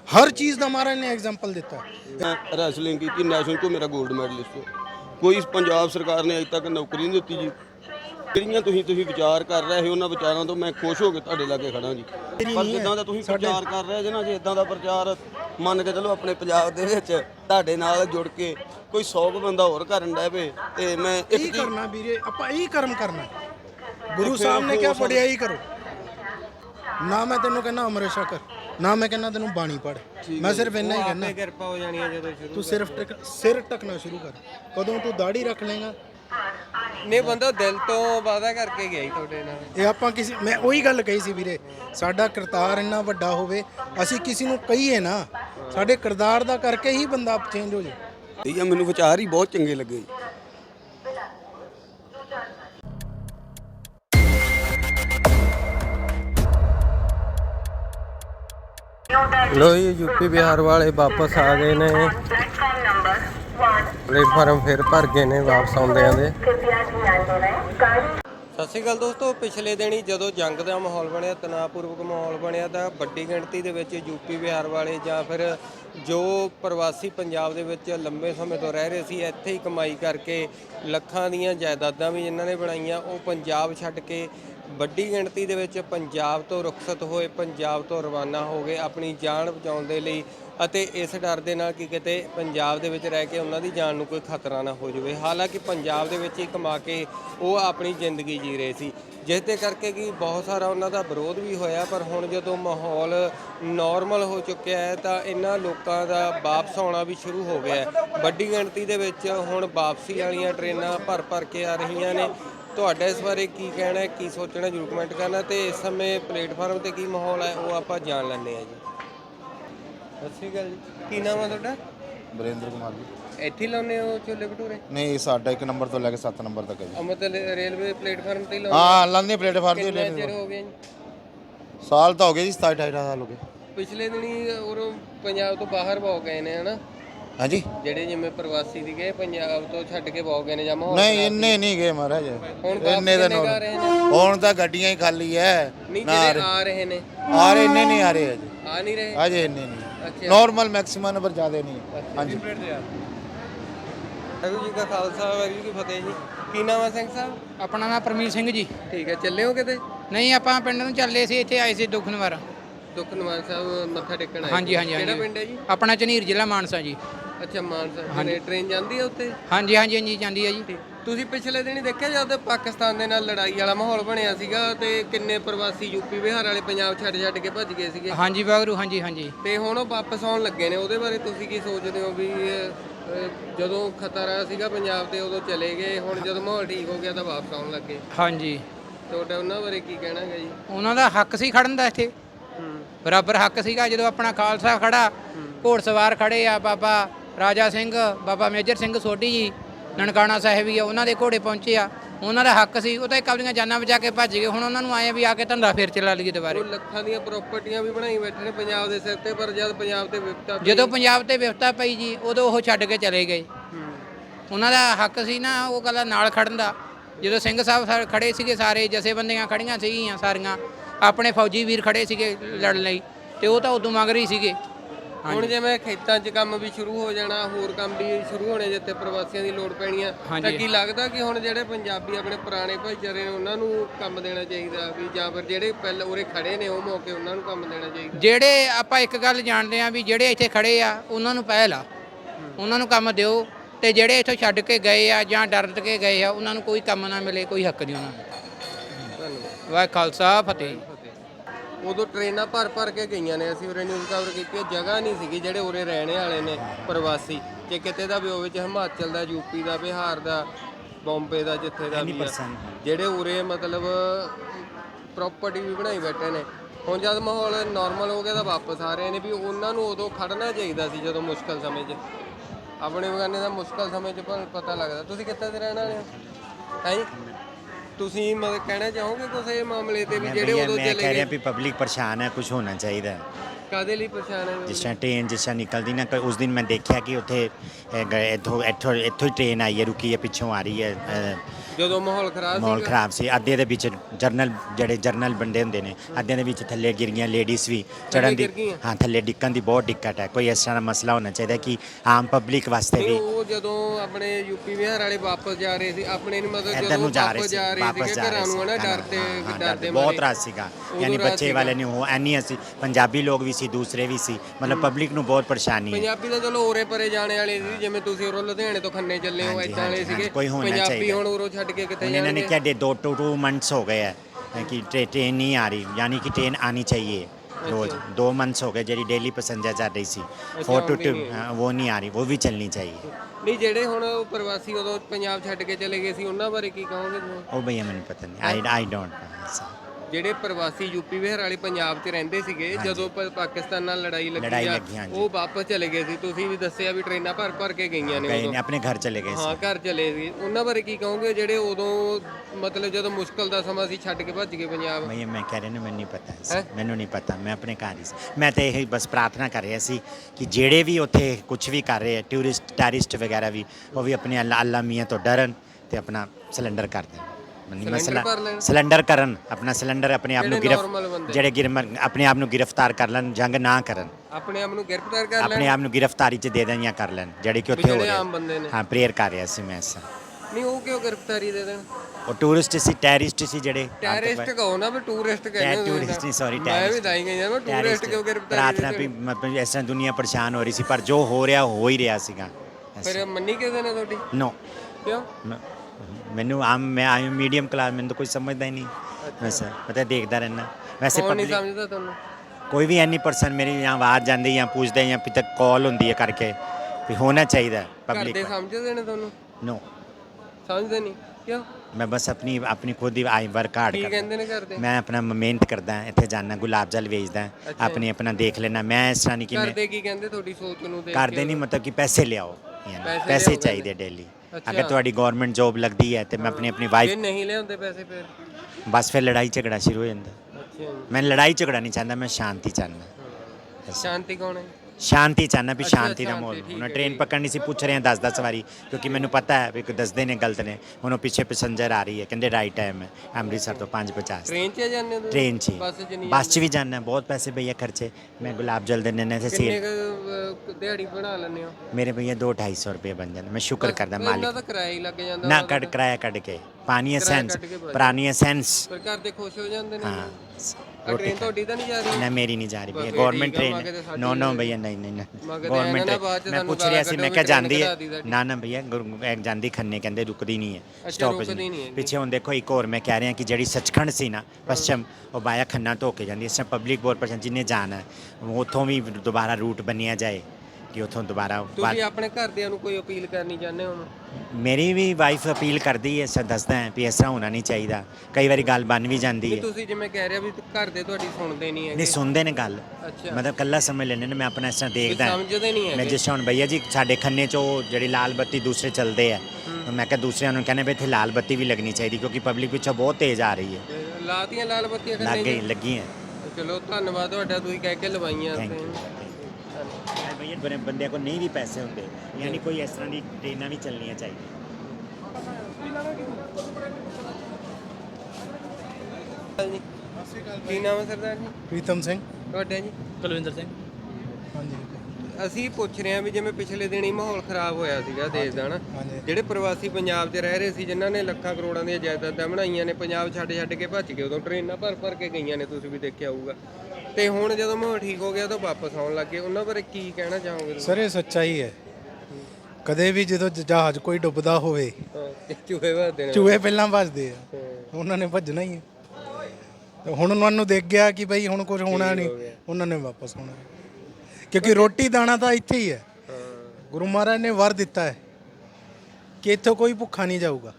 ਹਰ ਚੀਜ਼ ਦਾ ਮਹਾਰਾਜ ਨੇ ਐਗਜ਼ਾਮਪਲ ਦਿੱਤਾ। ਮੈਂ ਰੈਸਲਿੰਗ ਕੀਤੀ ਨੈਸ਼ਨਲ ਤੋਂ ਮੇਰਾ 골ਡ ਮੈਡਲਿਸਟ ਕੋਈ ਪੰਜਾਬ ਸਰਕਾਰ ਨੇ ਅਜੇ ਤੱਕ ਨੌਕਰੀ ਨਹੀਂ ਦਿੱਤੀ ਜੀ। ਜਿਹੜੀਆਂ ਤੁਸੀਂ ਤੁਸੀਂ ਵਿਚਾਰ ਕਰ ਰਹੇ ਹੋ? ਉਹਨਾਂ ਵਿਚਾਰਾਂ ਤੋਂ ਮੈਂ ਖੁਸ਼ ਹੋ ਕੇ ਤੁਹਾਡੇ ਲਾਗੇ ਖੜਾ ਜੀ। ਪਰ ਜਿੱਦਾਂ ਦਾ ਤੁਸੀਂ ਪ੍ਰਚਾਰ ਕਰ ਰਹੇ ਜੇ ਨਾ ਜੇ ਇਦਾਂ ਦਾ ਪ੍ਰਚਾਰ ਮੰਨ ਕੇ ਚਲੋ ਆਪਣੇ ਪੰਜਾਬ ਦੇ ਵਿੱਚ ਤੁਹਾਡੇ ਨਾਲ ਜੁੜ ਕੇ ਕੋਈ 100 ਕੁ ਬੰਦਾ ਹੋਰ ਕਰਨ ਡੈ ਪਏ ਤੇ ਮੈਂ ਇੱਕ ਚੀਜ਼ ਕਰਨਾ ਵੀਰੇ? ਆਪਾਂ ਇਹੀ ਕਰਮ ਕਰਨਾ। ਗੁਰੂ ਸਾਹਿਬ ਨੇ ਕਿਹਾ ਵਡਿਆਈ ਕਰੋ। ਨਾ ਮੈਂ ਤੈਨੂੰ ਕਹਿੰਦਾ ਅੰਮ੍ਰਿਤ ਕਰ ਨਾ ਮੈਂ ਕਹਿੰਦਾ ਤੈਨੂੰ ਬਾਣੀ ਪੜ ਮੈਂ ਸਿਰਫ ਇੰਨਾ ਹੀ ਕਹਿੰਦਾ। ਕਿਰਪਾ ਹੋ ਜਾਣੀ ਹੈ ਜਦੋਂ ਸ਼ੁਰੂ ਤੂੰ ਸਿਰਫ ਟਕ- ਸਿਰ ਟਕਣਾ ਸ਼ੁਰੂ ਕਰ। ਕਦੋਂ ਤੂੰ ਦਾੜੀ ਰੱਖ ਲੇਗਾ ਨਹੀਂ ਬੰਦਾ ਦਿਲ ਤੋਂ ਵਾਅਦਾ ਕਰਕੇ ਗਿਆ ਹੀ ਤੁਹਾਡੇ ਨਾਲ। ਇਹ ਆਪਾਂ ਕਿਸੇ ਮੈਂ ਉਹੀ ਗੱਲ ਕਹੀ ਸੀ ਵੀਰੇ ਸਾਡਾ ਕਰਤਾਰ ਇੰਨਾ ਵੱਡਾ ਹੋਵੇ ਅਸੀਂ ਕਿਸੇ ਨੂੰ ਕਹੀਏ ਨਾ ਸਾਡੇ ਕਿਰਦਾਰ ਦਾ ਕਰਕੇ ਹੀ ਬੰਦਾ ਚੇਂਜ ਹੋ ਜਾਏ ਇਹ ਮੈਨੂੰ ਵਿਚਾਰ ਹੀ ਬਹੁਤ ਚੰਗੇ ਲੱਗੇ ਜੀ। ਲੋ ਜੀ ਯੂਪੀ ਬਿਹਾਰ ਵਾਲੇ ਵਾਪਸ ਆ ਗਏ ਨੇ। ਪਲੇਟਫਾਰਮ ਪਲੇਟਫਾਰਮ ਫਿਰ ਭਰ ਗਏ ਨੇ ਵਾਪਸ ਆਉਂਦਿਆਂ ਦੇ। ਸਤਿ ਸ਼੍ਰੀ ਅਕਾਲ ਦੋਸਤੋ, ਪਿਛਲੇ ਦਿਨੀ ਜਦੋਂ ਜੰਗ ਦਾ ਮਾਹੌਲ ਬਣਿਆ, ਤਣਾਅਪੂਰਵਕ ਮਾਹੌਲ ਬਣਿਆ, ਤਾਂ ਵੱਡੀ ਗਿਣਤੀ ਦੇ ਵਿੱਚ ਯੂਪੀ ਬਿਹਾਰ ਵਾਲੇ ਜਾਂ ਫਿਰ ਜੋ ਪ੍ਰਵਾਸੀ ਪੰਜਾਬ ਦੇ ਵਿੱਚ ਲੰਬੇ ਸਮੇਂ ਤੋਂ ਰਹਿ ਰਹੇ ਸੀ, ਇੱਥੇ ਹੀ ਕਮਾਈ ਕਰਕੇ ਲੱਖਾਂ ਦੀਆਂ ਜਾਇਦਾਦਾਂ ਵੀ ਇਹਨਾਂ ਨੇ ਬਣਾਈਆਂ, ਉਹ ਪੰਜਾਬ ਛੱਡ ਕੇ ਵੱਡੀ ਗਿਣਤੀ ਦੇ ਵਿੱਚ ਪੰਜਾਬ ਤੋਂ ਰੁਖਸਤ ਹੋਏ, ਪੰਜਾਬ ਤੋਂ ਰਵਾਨਾ ਹੋ ਗਏ, ਆਪਣੀ ਜਾਨ ਬਚਾਉਣ ਦੇ ਲਈ ਅਤੇ ਇਸ ਡਰ ਦੇ ਨਾਲ ਕਿ ਕਿਤੇ ਪੰਜਾਬ ਦੇ ਵਿੱਚ ਰਹਿ ਕੇ ਉਹਨਾਂ ਦੀ ਜਾਨ ਨੂੰ ਕੋਈ ਖਤਰਾ ਨਾ ਹੋ ਜਾਵੇ। ਹਾਲਾਂਕਿ ਪੰਜਾਬ ਦੇ ਵਿੱਚ ਹੀ ਕਮਾ ਕੇ ਉਹ ਆਪਣੀ ਜ਼ਿੰਦਗੀ ਜੀ ਰਹੇ ਸੀ। ਜਿਸ ਦੇ ਕਰਕੇ ਕਿ ਬਹੁਤ ਸਾਰਾ ਉਹਨਾਂ ਦਾ ਵਿਰੋਧ ਵੀ ਹੋਇਆ, ਪਰ ਹੁਣ ਜਦੋਂ ਮਾਹੌਲ ਨਾਰਮਲ ਹੋ ਚੁੱਕਿਆ ਹੈ ਤਾਂ ਇਹਨਾਂ ਲੋਕਾਂ ਦਾ ਵਾਪਸ ਆਉਣਾ ਵੀ ਸ਼ੁਰੂ ਹੋ ਗਿਆ ਹੈ। ਵੱਡੀ ਗਿਣਤੀ ਦੇ ਵਿੱਚ ਹੁਣ ਵਾਪਸੀ ਵਾਲੀਆਂ ਟ੍ਰੇਨਾਂ ਭਰ ਭਰ ਕੇ ਆ ਰਹੀਆਂ ਨੇ। ਤੁਹਾਡਾ ਇਸ ਬਾਰੇ ਕੀ ਕਹਿਣਾ ਹੈ ਕੀ ਸੋਚਣਾ ਜਰੂਰ ਕਮੈਂਟ ਕਰਨਾ ਤੇ ਇਸ ਸਮੇਂ ਪਲੇਟਫਾਰਮ ਤੇ ਕੀ ਮਾਹੌਲ ਹੈ ਉਹ ਆਪਾਂ ਜਾਣ ਲੈਂਦੇ ਹਾਂ ਜੀ। ਸਤਿ ਸ਼੍ਰੀ ਅਕਾਲ ਜੀ। ਕੀ ਨਾਮ ਹੈ ਤੁਹਾਡਾ? ਬਰਿੰਦਰ ਕੁਮਾਰ ਜੀ। ਇੱਥੇ ਹੀ ਲਾਉਂਦੇ ਹੋ ਛੋਲੇ ਭਟੂਰੇ? ਨਹੀਂ ਸਾਡਾ ਇੱਕ ਨੰਬਰ ਤੋਂ ਲੈ ਕੇ 7 ਨੰਬਰ ਤੱਕ ਹੈ ਜੀ। ਅਮਤਲ ਰੇਲਵੇ ਪਲੇਟਫਾਰਮ ਤੇ ਹੀ ਲਾਉਂਦੇ ਹਾਂ ਲਾਂਦੇ ਪਲੇਟਫਾਰਮ ਤੇ ਕਿੰਨਾ ਲੈਣੇ ਚਿਰ ਹੋ। ਗਿਆ ਜੀ? ਸਾਲ ਤਾਂ ਹੋ ਗਏ ਜੀ 27 28 ਸਾਲ ਹੋ ਗਏ। ਪਿਛਲੇ ਦਿਨੀ ਉਰੋਂ ਪੰਜਾਬ ਤੋਂ ਬਾਹਰ ਬਹੁਤ ਗਏ ਨੇ ਹਨਾ? ਹਾਂਜੀ? ਜਿਹੜੇ ਜਿਵੇਂ ਪ੍ਰਵਾਸੀ ਸੀਗੇ ਪੰਜਾਬ ਤੋਂ ਛੱਡ ਕੇ ਬਹੁਤ ਗਏ ਨੇ ਜਾਂ ਮਾਹੌਲ ਨਹੀਂ ਇੰਨੇ ਨਹੀਂ ਗਏ ਮਹਾਰਾਜ। ਵਾਪਸ ਇੰਨੇ ਤਾਂ ਕਿੰਨੇ ਕੁ ਆ ਰਹੇ ਨੇ? ਹੁਣ ਤਾਂ ਗੱਡੀਆਂ ਹੀ ਖਾਲੀ ਐ। ਨਹੀਂ ਨਾ ਆ ਜਿਹੜੇ ਰਹੇ ਆ ਰਹੇ ਨੇ। ਆ ਰਹੇ ਇੰਨੇ ਨਹੀਂ ਆ ਰਹੇ ਅਜੇ। ਆ ਨਹੀਂ ਰਹੇ? ਅਜੇ ਇੰਨੇ ਨਹੀਂ। ਅੱਛਾ। ਨਾਰਮਲ ਮੈਕਸਿਮਮ ਨੰਬਰ ਜ਼ਿਆਦਾ ਨਹੀਂ। ਹਾਂਜੀ। ਵਾਹਿਗੁਰੂ ਜੀ ਕਾ ਖਾਲਸਾ ਵਾਹਿਗੁਰੂ ਜੀ ਕੀ ਫਤਿਹ ਜੀ। ਕੀ ਨਾਮ ਹੈ ਸਿੰਘ ਸਾਹਿਬ? ਆਪਣਾ ਨਾਮ ਪਰਮੀਤ ਸਿੰਘ ਜੀ। ਠੀਕ ਹੈ ਚੱਲੇ ਹੋ ਕਿਤੇ? ਨਹੀਂ ਆਪਾਂ ਪਿੰਡ ਨੂੰ ਚੱਲੇ ਸੀ ਇੱਥੇ ਆਏ ਸੀ ਦੁਖਨਵਾਰ ਦੁੱਖ ਨਿਵਾਰਨ ਸਾਹਿਬ ਮੱਥਾ ਟੇਕਣ ਆਏ ਹਾਂਜੀ। ਹਾਂਜੀ ਕਿਹੜਾ ਹਾਂਜੀ। ਪਿੰਡ ਹੈ ਜੀ? ਆਪਣਾ ਝਨੀਰ ਜ਼ਿਲ੍ਹਾ ਮਾਨਸਾ ਜੀ। ਅੱਛਾ ਮਾਨਸਾ ਹਾਂਜੀ। ਟ੍ਰੇਨ ਜਾਂਦੀ ਹੈ ਉੱਤੇ ਹਾਂਜੀ ਹਾਂਜੀ ਹਾਂਜੀ ਜਾਂਦੀ ਹੈ ਜੀ। ਤੁਸੀਂ ਪਿਛਲੇ ਦਿਨੀ ਦੇਖਿਆ ਜਦ ਪਾਕਿਸਤਾਨ ਦੇ ਨਾਲ ਲੜਾਈ ਵਾਲਾ ਮਾਹੌਲ ਬਣਿਆ ਸੀਗਾ ਤੇ ਕਿੰਨੇ ਪ੍ਰਵਾਸੀ ਯੂਪੀ ਬਿਹਾਰ ਵਾਲੇ ਪੰਜਾਬ ਛੱਡ ਛੱਡ ਕੇ ਭੱਜ ਗਏ ਸੀਗੇ? ਹਾਂਜੀ ਵਾਗਰੂ ਹਾਂਜੀ ਹਾਂਜੀ। ਤੇ ਹੁਣ ਉਹ ਵਾਪਸ ਆਉਣ ਲੱਗੇ ਨੇ ਉਹਦੇ ਬਾਰੇ ਤੁਸੀਂ ਕੀ ਸੋਚਦੇ ਹੋ ਵੀ ਅਹ, ਜਦੋਂ ਖਤਰਾ ਸੀਗਾ ਪੰਜਾਬ ਤੇ ਉਦੋਂ ਚਲੇ ਗਏ ਹੁਣ ਜਦੋਂ ਮਾਹੌਲ ਠੀਕ ਹੋ ਗਿਆ ਤਾਂ ਵਾਪਸ ਆਉਣ ਲੱਗੇ? ਹਾਂਜੀ। ਤੁਹਾਡਾ ਉਹਨਾਂ ਬਾਰੇ ਕੀ ਕਹਿਣਾ ਜੀ? ਉਹਨਾਂ ਦਾ ਹੱਕ ਸੀ ਖੜਨ ਦਾ ਇੱਥੇ। ਹੂੰ। ਬਰਾਬਰ ਹੱਕ ਸੀਗਾ ਜਦੋਂ ਆਪਣਾ ਖਾਲਸਾ ਖੜਾ ਘੋੜਸਵਾਰ ਖੜੇ ਆ ਬਾਬਾ ਰਾਜਾ ਸਿੰਘ ਬਾਬਾ ਮੇਜਰ ਸਿੰਘ ਸੋਢੀ ਜੀ ਨਨਕਾਣਾ ਸਾਹਿਬ ਵੀ ਆ ਉਹਨਾਂ ਦੇ ਘੋੜੇ ਪਹੁੰਚੇ ਆ। ਉਹਨਾਂ ਦਾ ਹੱਕ ਸੀ ਉਹ ਤਾਂ ਇੱਕ ਆਪਣੀਆਂ ਜਾਨਾਂ ਬਚਾ ਕੇ ਭੱਜ ਗਏ। ਹੁਣ ਉਹਨਾਂ ਨੂੰ ਆਏ ਵੀ ਆ ਕੇ ਧੰਦਾ ਫੇਰ ਚਲਾ ਲਈਏ ਦੁਬਾਰੇ। ਉਹ ਲੱਖਾਂ ਦੀਆਂ ਪ੍ਰਾਪਰਟੀਆਂ ਵੀ ਬਣਾਈ ਬੈਠੇ ਨੇ ਪੰਜਾਬ ਦੇ ਸਿਰ ਤੇ ਪਰ ਜਦ ਪੰਜਾਬ ਤੇ ਵਿਪਤਾ ਪਈ- ਜਦੋਂ ਪੰਜਾਬ ਤੇ ਵਿਵਸਥਾ ਪਈ ਜੀ ਉਦੋਂ ਉਹ ਛੱਡ ਕੇ ਚਲੇ ਗਏ। ਹੂੰ। ਉਹਨਾਂ ਦਾ ਹੱਕ ਸੀ ਨਾ ਉਹ ਗੱਲਾਂ ਨਾਲ ਖੜਨ ਦਾ। ਜਦੋਂ ਸਿੰਘ ਸਾਹਿਬ ਸਾ- ਖੜੇ ਸੀਗੇ ਸਾਰੇ ਜਥੇਬੰਦੀਆਂ ਖੜੀਆਂ ਸੀਗੀਆਂ ਸਾਰੀਆਂ ਆਪਣੇ ਫੌਜੀ ਵੀਰ ਖੜੇ ਸੀਗੇ ਲੜਨ ਲਈ ਤੇ ਉਹ ਤਾਂ ਉਦੋਂ ਮੰਗ ਰਹੀ ਸੀਗੇ। ਹੁਣ ਜਿਵੇਂ ਖੇਤਾਂ 'ਚ ਕੰਮ ਵੀ ਸ਼ੁਰੂ ਹੋ ਜਾਣਾ ਹੋਰ ਕੰਮ ਵੀ ਸ਼ੁਰੂ ਹੋਣੇ ਜਿੱਥੇ ਪ੍ਰਵਾਸੀਆਂ ਦੀ ਲੋੜ ਪੈਣੀ ਆ ਤਾਂ। ਕੀ ਲੱਗਦਾ ਕਿ ਹੁਣ ਜਿਹੜੇ ਪੰਜਾਬੀ ਆਪਣੇ ਪੁਰਾਣੇ ਭਾਈਚਾਰੇ ਨੇ ਉਹਨਾਂ ਨੂੰ ਕੰਮ ਦੇਣਾ ਚਾਹੀਦਾ ਵੀ ਜਾਂ ਫਿਰ ਜਿਹੜੇ ਪਹਿਲਾਂ ਉਰੇ ਖੜੇ ਨੇ ਉਹ ਮੌਕੇ ਉਹਨਾਂ ਨੂੰ ਕੰਮ ਦੇਣਾ ਚਾਹੀਦਾ? ਜਿਹੜੇ ਆਪਾਂ ਇੱਕ ਗੱਲ ਜਾਣਦੇ ਆ ਵੀ ਜਿਹੜੇ ਇੱਥੇ ਖੜੇ ਆ ਉਹਨਾਂ ਨੂੰ ਪਹਿਲ ਆ। ਉਹਨਾਂ ਨੂੰ ਕੰਮ ਦਿਓ ਤੇ ਜਿਹੜੇ ਇੱਥੋਂ ਛੱਡ ਕੇ ਗਏ ਆ ਜਾਂ ਡਰ ਕੇ ਗਏ ਆ ਉਹਨਾਂ ਨੂੰ ਕੋਈ ਕੰਮ ਨਾ ਮਿਲੇ ਕੋਈ ਹੱਕ ਨਹੀਂ ਉਹਨਾਂ ਨੂੰ। ਧੰਨਵਾਦ। ਵਾਹਿ ਖਾਲਸਾ ਫਤਿਹ। ਉਦੋਂ ਟ੍ਰੇਨਾਂ ਭਰ ਭਰ ਕੇ ਗਈਆਂ ਨੇ। ਅਸੀਂ ਉਰੇ ਨਿਊਜ਼ ਕਵਰ ਕੀਤੀ ਹੈ, ਜਗ੍ਹਾ ਨਹੀਂ ਸੀਗੀ ਜਿਹੜੇ ਉਰੇ ਰਹਿਣੇ ਵਾਲੇ ਨੇ ਪ੍ਰਵਾਸੀ। ਜੇ ਕਿਤੇ ਦਾ ਵੀ ਹੋਵੇ ਚ ਹਿਮਾਚਲ ਦਾ ਯੂਪੀ ਦਾ ਬਿਹਾਰ ਦਾ ਬੰਬੇ ਦਾ ਜਿੱਥੇ ਦਾ ਵੀ ਆ। ਜਿਹੜੇ ਉਰੇ ਮਤਲਬ ਪ੍ਰਾਪਰਟੀ ਵੀ ਬਣਾਈ ਬੈਠੇ ਨੇ। ਹੁਣ ਜਦ ਮਾਹੌਲ ਨਾਰਮਲ ਹੋ ਗਿਆ ਤਾਂ ਵਾਪਸ ਆ ਰਹੇ ਨੇ ਵੀ ਉਹਨਾਂ ਨੂੰ ਉਦੋਂ ਖੜਨਾ ਚਾਹੀਦਾ ਸੀ ਜਦੋਂ ਮੁਸ਼ਕਲ ਸਮੇਂ 'ਚ। ਆਪਣੇ ਬਗਾਨੇ ਦਾ ਮੁਸ਼ਕਲ ਸਮੇਂ 'ਚ ਪ- ਪਤਾ ਲੱਗਦਾ। ਤੁਸੀਂ ਕਿੱਥੇ ਦੇ ਰਹਿਣ ਵਾਲੇ ਹੋ? ਹੈ ਜੀ? ਤੁਸੀਂ ਮਤਲਬ ਕਹਿਣਾ ਚਾਹੋਗੇ ਕੁਝ ਇਹ ਮਾਮਲੇ ਤੇ ਵੀ ਜਿਹੜੇ ਉਦੋਂ ਮੈਂ ਕਹਿ ਚਲੇ ਰਿਹਾ ਵੀ ਪਬਲਿਕ ਪਰੇਸ਼ਾਨ ਹੈ ਕੁਝ ਹੋਣਾ ਚਾਹੀਦਾ ਕਾਦੇ ਲਈ ਪਰੇਸ਼ਾਨ ਹੈ? ਜਿਸ ਤਰ੍ਹਾਂ ਟ੍ਰੇਨ ਜਿਸ ਤਰ੍ਹਾਂ ਨਿਕਲਦੀ ਨਾ ਉਸ ਦਿਨ ਮੈਂ ਦੇਖਿਆ ਕਿ ਉੱਥੇ ਇੱਥੋਂ ਇੱਥੋਂ ਇੱਥੋਂ ਹੀ ਟ੍ਰੇਨ ਆਈ ਹੈ ਰੁਕੀ ਹੈ ਪਿੱਛੋਂ ਆ ਰਹੀ ਹੈ ਜਦੋਂ ਮਾਹੌਲ ਖਰਾਬ ਮਾਹੌਲ ਖਰਾਬ ਸੀ। ਅੱਧੇ ਦੇ ਵਿੱਚ ਜਰਨਲ ਜਿਹੜੇ ਜਰਨਲ ਬੰਦੇ ਹੁੰਦੇ ਨੇ ਅੱਧੇ ਦੇ ਵਿੱਚ ਥੱਲੇ ਗਿਰ ਗਈਆਂ ਲੇਡੀਜ਼ ਵੀ ਚੜਨ ਦੀ ਗਿਰ ਗਈਆਂ? ਹਾਂ ਥੱਲੇ ਡਿੱਕਣ ਦੀ ਬਹੁਤ ਦਿੱਕਤ ਹੈ। ਕੋਈ ਇਸ ਤਰ੍ਹਾਂ ਦਾ ਮਸਲਾ ਹੋਣਾ ਚਾਹੀਦਾ ਕਿ ਆਮ ਪਬਲਿਕ ਵਾਸਤੇ ਨਹੀਂ ਵੀ ਉਹ ਜਦੋਂ ਆਪਣੇ ਯੂਪੀ ਬਿਹਾਰ ਵਾਲੇ ਵਾਪਸ ਜਾ ਰਹੇ ਸੀ ਆਪਣੇ ਨੂੰ ਮਤਲਬ ਇੱਧਰ ਜਦੋਂ ਨੂੰ ਜਾ ਰਹੇ ਵਾਪਸ ਸੀ ਜਾ ਰਹੇ ਵਾਪਸ ਸੀਗੇ ਜਾ ਰਹੇ ਘਰਾਂ ਨੂੰ ਹਨਾ ਸੀ ਡਰਦੇ ਹਾਂ, ਹਾਂ, ਡਰਦੇ ਬਹੁਤ ਮਾਰੇ। ਰਸ਼ ਸੀਗਾ। ਉਦੋਂ ਯਾਨੀ ਬੱਚੇ ਸੀਗਾ। ਵਾਲੇ ਨੂੰ ਉਹ ਐਨੀ ਅਸੀਂ ਪੰਜਾਬੀ ਲੋਕ ਵੀ ਸੀ ਦੂਸਰੇ ਵੀ ਸੀ। ਮਤਲਬ ਪਬਲਿਕ ਨੂੰ ਬਹੁਤ ਪਰੇਸ਼ਾਨੀ ਹੈ। ਪੰਜਾਬੀ ਤਾਂ ਚਲੋ ਉਰੇ ਪਰੇ ਜਾਣੇ ਵਾਲੇ ਸੀ ਜਿਵੇਂ ਤੁਸੀਂ ਉਰੋਂ ਲੁਧਿਆਣੇ ਤੋਂ ਖੰਨੇ ਚੱਲੇ ਹੋ ਹਾਂਜੀ, ਵਾਲੇ ਹਾਂਜੀ, ਸੀਗੇ। ਕੋਈ ਹੋਣਾ ਪੰਜਾਬੀ ਚਾਹੀਦਾ। ਹੁਣ ਉਰੋਂ ਛੱਡ ਕੇ ਕਿੱਥੇ उन्होंने ने ਜਾਣਗੇ क्या डे दो टू टू मंथ्स हो गए हैं कि ट्रे, ट्रेन नहीं आ रही यानी कि ट्रेन आनी चाहिए रोज दो मंथ्स हो गए जी डेली पैसेंजर जा रही सी फोर टू आती टू नहीं है। वो नहीं आ रही वो भी चलनी चाहिए ਨਹੀਂ ਜਿਹੜੇ ਹੁਣ ਉਹ ਪ੍ਰਵਾਸੀ ਉਦੋਂ ਪੰਜਾਬ ਛੱਡ ਕੇ ਚਲੇ ਗਏ ਸੀ ਉਹਨਾਂ ਬਾਰੇ ਕੀ ਕਹੋਗੇ ਤੁਸੀਂ? वो भैया मैंने पता नहीं आई आई डोंट ਜਿਹੜੇ ਪ੍ਰਵਾਸੀ ਯੂਪੀ ਵਿਹਾਰ ਵਾਲੇ ਪੰਜਾਬ 'ਚ ਰਹਿੰਦੇ ਸੀਗੇ ਜਦੋਂ ਪ- ਪਾਕਿਸਤਾਨ ਨਾਲ ਲੜਾਈ ਲੱਗੀ ਲੜਾਈ ਆ ਉਹ ਵਾਪਸ ਚਲੇ ਗਏ ਸੀ। ਤੁਸੀਂ ਵੀ ਦੱਸਿਆ ਵੀ ਟ੍ਰੇਨਾਂ ਭਰ ਭਰ ਕੇ ਗਈਆਂ ਨੇ ਗਏ ਨੇ ਆਪਣੇ ਘਰ ਚਲੇ ਗਏ ਹਾਂ ਘਰ ਚਲੇ ਸੀ। ਉਹਨਾਂ ਬਾਰੇ ਕੀ ਕਹੋਗੇ? ਜਿਹੜੇ ਉਦੋਂ ਮਤਲਬ ਜਦੋਂ ਮੁਸ਼ਕਲ ਦਾ ਸਮਾਂ ਸੀ ਛੱਡ ਕੇ ਭੱਜ ਗਏ ਪੰਜਾਬ? ਮੈਂ ਮੈਂ ਕਹਿ ਰਿਹਾ ਨਾ ਮੈਨੂੰ ਨਹੀਂ ਪਤਾ ਮੈਨੂੰ ਨਹੀਂ ਪਤਾ। ਮੈਂ ਆਪਣੇ ਘਰ ਹੀ ਸੀ। ਮੈਂ ਤਾਂ ਇਹ ਬਸ ਪ੍ਰਾਰਥਨਾ ਕਰ ਰਿਹਾ ਸੀ ਕਿ ਜਿਹੜੇ ਵੀ ਉੱਥੇ ਕੁਝ ਵੀ ਕਰ ਰਹੇ ਆ ਟੂਰਿਸਟ ਟੈਰਿਸਟ ਵਗੈਰਾ ਵੀ ਉਹ ਵੀ ਆਪਣੇ ਅੱਲਾ ਅੱਲਾ ਮੀਆਂ ਤੋਂ ਡਰਨ ਤੇ ਆਪਣਾ ਸਿਲੰਡਰ ਕਰ ਦੇਣ। ਸਿਲੰਡਰ ਮਸਲਾ ਭਰ ਲੈਣ? ਸਿਲੰਡਰ ਕਰਨ। ਆਪਣਾ ਸਿਲੰਡਰ ਆਪਣੇ ਆਪ ਨੂੰ ਜਿਹੜੇ ਗਿਰਫ normal ਬੰਦੇ। ਜਿਹੜੇ ਗਿਰਮ- ਆਪਣੇ ਆਪ ਨੂੰ ਗ੍ਰਿਫਤਾਰ ਕਰ ਲੈਣ ਜੰਗ ਨਾ ਕਰਨ। ਆਪਣੇ ਆਪ ਨੂੰ ਗ੍ਰਿਫਤਾਰ ਕਰ ਆਪਣੇ ਲੈਣ। ਆਪ ਨੂੰ ਗ੍ਰਿਫਤਾਰੀ 'ਚ ਦੇ ਦੇਣ ਜਾਂ ਕਰ ਲੈਣ ਜਿਹੜੇ ਕਿ ਵੀ ਉੱਥੇ ਹੋ ਜਿਹੜੇ ਆਮ ਰਹੇ ਬੰਦੇ ਨੇ। ਹਾਂ ਪ੍ਰੇਅਰ ਕਰ ਰਿਹਾ ਸੀ ਮੈਂ ਇਸ ਨਹੀਂ ਉਹ ਕਿਉਂ ਗ੍ਰਿਫਤਾਰੀ ਦੇ ਦੇਣ? ਉਹ ਟੂਰਿਸਟ ਸੀ ਟੈਰਿਸਟ ਸੀ ਜਿਹੜੇ। ਟੈਰਰਿਸਟ ਕਹੋ ਨਾ ਵੀ ਟੂਰਿਸਟ ਕਹਿੰਦੇ ਹੋ ਟੂਰਿਸਟ ਨਹੀਂ ਸੌਰੀ ਮੈਂ ਵੀ ਦਾਈ ਗਈ ਮੈਂ ਟੂਰਿਸਟ ਕਿਉਂ ਗ੍ਰਿਫਤਾਰੀ ਪ੍ਰਾਰਥਨਾ ਦੇ ਵੀ ਮਤਲਬ ਇਸ ਤਰ੍ਹਾਂ ਦੁਨੀਆ ਪਰੇਸ਼ਾਨ ਹੋ ਰਹੀ ਸੀ ਪਰ ਜੋ ਹੋ ਰਿਹਾ ਹੋ ਹੀ ਰਿਹਾ ਸੀਗਾ। ਫਿਰ ਮੰਨੀ ਕਿਹਦੇ ਨੇ ਤੁਹਾਡੀ? ਨੋ ਕਿਉਂ? ਮੈਨੂੰ ਆਮ ਮੈਂ ਆਈ ਮੀਡੀਅਮ ਕਲਾਸ ਮੈਨੂੰ ਤਾਂ ਕੋਈ ਸਮਝਦਾ ਹੀ ਨਹੀਂ। ਬਸ ਪਤਾ ਦੇਖਦਾ ਰਹਿਣਾ ਵੈਸੇ ਕੌਣ ਨਹੀਂ public- ਸਮਝਦਾ ਤੁਹਾਨੂੰ? ਕੋਈ ਵੀ ਐਨੀ ਪਰਸਨ ਮੇਰੀ ਜਾਂ ਆਵਾਜ਼ ਜਾਂਦੀ ਜਾਂ ਪੁੱਛਦੇ ਜਾਂ ਪਿੱਤ ਕਾਲ ਹੁੰਦੀ ਹੈ ਕਰਕੇ ਵੀ ਹੋਣਾ ਚਾਹੀਦਾ ਘਰ ਪਬਲਿਕ ਦੇ ਸਮਝਦੇ ਨੇ ਤੁਹਾਨੂੰ? ਨੋ ਸਮਝਦੇ ਨਹੀਂ। ਕਿਉਂ? ਮੈਂ ਬਸ ਆਪਣੀ ਆਪਣੀ ਖੁਦ ਦੀ ਆਈ ਵਰਕ ਹਾਰਡ ਕੀ ਕਰਦਾ। ਕਹਿੰਦੇ ਨੇ ਘਰ ਦੇ ਮੈਂ ਆਪਣਾ ਮਿਹਨਤ ਕਰਦਾ ਇੱਥੇ ਜਾਣਾ ਗੁਲਾਬ ਜਲ ਵੇਚਦਾ ਅੱਛਾ। ਆਪਣੀ ਆਪਣਾ ਦੇਖ ਲੈਣਾ ਮੈਂ ਇਸ ਤਰ੍ਹਾਂ ਨਹੀਂ ਕਿ ਘਰ ਮੈਂ ਦੇ ਕੀ ਕਹਿੰਦੇ? ਤੁਹਾਡੀ ਸੋਚ ਨੂੰ ਦੇਖ ਕਰਦੇ ਕੇ? ਨਹੀਂ ਮਤਲਬ ਕਿ ਪੈਸੇ ਲਿਆਓ ਯਾਨੀ ਪੈਸੇ ਪੈਸੇ ਲਿਆਓ ਚਾਹੀਦੇ ਡੇਲੀ। ਅਗਰ ਤੁਹਾਡੀ ਗਵਰਨਮੈਂਟ ਜੌਬ ਲੱਗਦੀ ਹੈ ਤੇ ਮੈਂ ਆਪਣੀ ਆਪਣੀ ਜੇ ਵਾਈਫ ਨਹੀਂ ਲਿਆਉਂਦੇ ਪੈਸੇ ਫਿਰ? ਬਸ ਫਿਰ ਲੜਾਈ ਝਗੜਾ ਸ਼ੁਰੂ ਹੋ ਜਾਂਦਾ। ਅੱਛਾ। ਜੀ। ਮੈਂ ਲੜਾਈ ਝਗੜਾ ਨਹੀਂ ਚਾਹੁੰਦਾ ਮੈਂ ਸ਼ਾਂਤੀ ਚਾਹੁੰਦਾ। ਸ਼ਾਂਤੀ ਕੌਣ ਹੈ? ਸ਼ਾਂਤੀ ਚਾਹਨਾ ਵੀ ਸ਼ਾਂਤੀ ਦਾ ਮਾਹੌਲ ਹੁਣ ਟ੍ਰੇਨ ਪਕੜਨੀ ਸੀ ਪੁੱਛ ਰਹੇ ਆ 10 10 ਵਾਰੀ ਕਿਉਂਕਿ ਮੈਨੂੰ ਪਤਾ ਹੈ ਵੀ ਦੱਸਦੇ ਨੇ ਗਲਤ ਨੇ। ਹੁਣ ਉਹ ਪਿੱਛੇ ਪੈਸੇਂਜਰ ਆ ਰਹੀ ਹੈ ਕਹਿੰਦੇ ਰਾਈਟ ਟਾਈਮ ਹੈ ਅੰਮ੍ਰਿਤਸਰ ਤੋਂ 5:50 ਟ੍ਰੇਨ 'ਚ ਜਾਂਦੇ ਹੋ? ਟ੍ਰੇਨ 'ਚ। ਬੱਸ 'ਚ ਵੀ ਜਾਣਾ ਬਹੁਤ ਪੈਸੇ ਭਈਆ ਖਰਚੇ। ਮੈਂ ਗੁਲਾਬ ਜਲ ਦੇ ਨੇ ਕੁ, ਅਹ, ਦਿਹਾੜੀ ਬਣਾ ਲੈਂਦੇ ਹੋ? ਮੇਰੇ ਭਈਆ 2 250 ਰੁਪਏ ਬਣ ਜਾਣ ਮੈਂ ਸ਼ੁਕਰ ਕਰਦਾ ਮਾਲਿਕ ਤਾਂ ਕਿਰਾਇਆ ਹੀ ਲੱਗ ਜਾਂਦਾ ਨਾ ਕੱਢ ਦਾ। ਕਿਰਾਇਆ ਕੱਢ ਕੇ ਪਾਣੀ ਬਚ ਪੁਰਾਣੀ ਐਸੈਂਸ ਪਰ ਘਰ ਦੇ ਖੁਸ਼ ਹੋ ਜਾਂਦੇ ਨੇ ਹਾਂ। ਆ ਟ੍ਰੇਨ ਤੁਹਾਡੀ ਤਾਂ ਨਹੀਂ ਜਾ ਰਹੀ? ਨਾ ਮੇਰੀ ਨਹੀਂ ਜਾ ਰਹੀ ਭਈਆ ਗਵਰਨਮੈਂਟ ਟ੍ਰੇਨ ਨੋ ਨੋ ਨਹੀਂ ਨਹੀਂ ਨਾ ਗਵਰਨਮੈਂਟ ਮੈਂ ਪੁੱਛ ਰਿਹਾ ਸੀ ਮੈਂ ਕਿਹਾ ਜਾਂਦੀ ਹੈ। ਨਾ ਨਾ ਭਈਆ ਜਾਂਦੀ ਖੰਨੇ ਕਹਿੰਦੇ ਰੁਕਦੀ ਨਹੀਂ ਹੈ ਸਟਾਪੇਜ। ਪਿੱਛੇ ਹੁਣ ਦੇਖੋ ਇੱਕ ਹੋਰ ਮੈਂ ਕਹਿ ਰਿਹਾ ਕਿ ਜਿਹੜੀ ਸੱਚਖੰਡ ਸੀ ਨਾ ਪੱਛਮ ਉਹ ਬਾਇਆ ਖੰਨਾ ਤੋਂ ਹੋ ਕੇ ਜਾਂਦੀ ਹੈ। ਇਸ ਪਬਲਿਕ ਬਹੁਤ ਪਸੰਦ ਜਿਹਨੇ ਜਾਣਾ ਉੱਥੋਂ ਵੀ ਦੁਬਾਰਾ ਰੂਟ ਬਣਿਆ ਜਾਏ। ਕਿ ਉੱਥੋਂ ਦੁਬਾਰਾ ਤੁਸੀਂ ਆਪਣੇ ਘਰਦਿਆਂ ਨੂੰ ਕੋਈ ਅਪੀਲ ਕਰਨੀ ਚਾਹੁੰਦੇ ਹੋ ਮੇਰੀ ਵੀ ਵਾਈਫ ਅਪੀਲ ਕਰਦੀ ਹੈ ਸਰ ਦੱਸਦਾ ਹੈ ਵੀ ਇਸ ਤਰ੍ਹਾਂ ਹੋਣਾ ਨਹੀਂ ਚਾਹੀਦਾ। ਕਈ ਵਾਰੀ ਗੱਲ ਬਣ ਵੀ ਜਾਂਦੀ ਹੈ। ਤੁਸੀਂ ਜਿਵੇਂ ਕਹਿ ਰਹੇ ਹੋ ਵੀ ਘਰ ਦੇ ਤੁਹਾਡੀ ਸੁਣਦੇ ਨਹੀਂ ਹੈਗੇ। ਨਹੀਂ ਸੁਣਦੇ ਨੇ ਗੱਲ। ਅੱਛਾ। ਮਤਲਬ ਕੱਲਾ ਸਮਝ ਲੈਂਦੇ ਨੇ ਮੈਂ ਆਪਣਾ ਇਸ ਤਰ੍ਹਾਂ ਵੀ ਦੇਖਦਾ ਹਾਂ। ਸਮਝਦੇ ਨਹੀਂ ਮੈਂ ਹੈਗੇ। ਜਿਸ ਤਰ੍ਹਾਂ ਹੁਣ ਭਈਆ ਜੀ ਸਾਡੇ ਖੰਨੇ ਚੋਂ ਜਿਹੜੀ ਲਾਲ ਬੱਤੀ ਦੂਸਰੇ ਚੱਲਦੇ ਆ। ਮੈਂ ਕਿਹਾ ਦੂਸਰਿਆਂ ਨੂੰ ਕਹਿੰਦੇ ਵੀ ਇੱਥੇ ਲਾਲ ਬੱਤੀ ਵੀ ਲੱਗਣੀ ਚਾਹੀਦੀ ਕਿਉਂਕਿ ਪਬਲਿਕ ਪਿੱਛੋਂ ਬਹੁਤ ਤੇਜ਼ ਆ ਰਹੀ ਹੈ। ਲਾਤੀਆਂ ਲਾਲ ਬੱਤੀਆਂ ਲੱਗ ਖੰਨੇ ਗਈ ਜੀ ਲੱਗੀ ਹੈ ਚਲੋ ਧੰਨਵਾਦ ਤੁਹਾਡਾ ਤੁਸੀਂ ਕਹਿ ਕੇ ਲਵਾਈਆਂ ਤੇ। ਬੜੇ ਬੰਦਿਆਂ ਕੋਲ ਨਹੀਂ ਵੀ ਪੈਸੇ ਹੁੰਦੇ। ਯਾਨੀ ਕੋਈ ਇਸ ਤਰ੍ਹਾਂ ਦੀ ਟ੍ਰੇਨਾਂ ਵੀ ਚੱਲਣੀਆਂ ਚਾਹੀਦੀਆਂ। ਜੀ ਕੀ ਨਾਮ ਹੈ ਸਰਦਾਰ ਜੀ? ਪ੍ਰੀਤਮ ਸਿੰਘ। ਤੁਹਾਡਾ ਜੀ? ਕੁਲਵਿੰਦਰ ਸਿੰਘ। ਹਾਂਜੀ। ਅਸੀਂ ਪੁੱਛ ਰਹੇ ਹਾਂ ਵੀ ਜਿਵੇਂ ਪਿਛਲੇ ਦਿਨੀ ਮਾਹੌਲ ਖਰਾਬ ਹੋਇਆ ਸੀਗਾ ਦੇਸ਼ ਦਾ ਨਾ ਹਾਂਜੀ। ਜਿਹੜੇ ਪ੍ਰਵਾਸੀ ਪੰਜਾਬ 'ਚ ਰਹਿ ਰਹੇ ਸੀ ਜਿਨ੍ਹਾਂ ਨੇ ਲੱਖਾਂ ਕਰੋੜਾਂ ਦੀਆਂ ਜਾਇਦਾਦਾਂ ਬਣਾਈਆਂ ਨੇ ਪੰਜਾਬ ਛੱਡ ਛੱਡ ਕੇ ਭੱਜ ਗਏ ਉਦੋਂ ਟ੍ਰੇਨਾਂ ਭਰ ਭਰ ਕੇ ਗਈਆਂ ਨੇ ਤੁਸੀਂ ਵੀ ਦੇਖਿਆ ਹੋਊਗਾ। ਤੇ ਹੁਣ ਜਦੋਂ ਮਾਹੌਲ ਠੀਕ ਹੋ ਗਿਆ ਤਾਂ ਵਾਪਸ ਆਉਣ ਲੱਗੇ ਉਹਨਾਂ ਬਾਰੇ ਕੀ ਕਹਿਣਾ ਚਾਹੋਗੇ ਤੁਸੀਂ? ਸਰ ਇਹ ਸੱਚਾਈ ਹੈ। ਕਦੇ ਵੀ ਜਦੋਂ ਜਹਾਜ਼ ਕੋਈ ਡੁੱਬਦਾ ਹੋਵੇ ਹਾਂ, ਚੂਹੇ ਵੱਜਦੇ ਨੇ। ਚੂਹੇ ਪਹਿਲਾਂ ਭੱਜਦੇ ਆ। ਉਹਨਾਂ ਨੇ ਭੱਜਣਾ ਹੀ ਹੈ ਤੇ ਹੁਣ ਉਹਨਾਂ ਨੂੰ ਦੇਖ ਗਿਆ ਕਿ ਬਈ ਹੁਣ ਕੁਝ ਹੋਣਾ ਨਹੀਂ। ਉਹਨਾਂ ਨੇ ਵਾਪਸ ਆਉਣਾ। ਕਿਉਂਕਿ ਰੋਟੀ ਦਾਣਾ ਤਾਂ ਇੱਥੇ ਹੀ। ਹੈ। ਗੁਰੂ ਮਹਾਰਾਜ ਨੇ ਵਰ ਦਿੱਤਾ ਹੈ ਕਿ ਇੱਥੋਂ ਕੋਈ ਭੁੱਖਾ ਨਹੀਂ ਜਾਊਗਾ।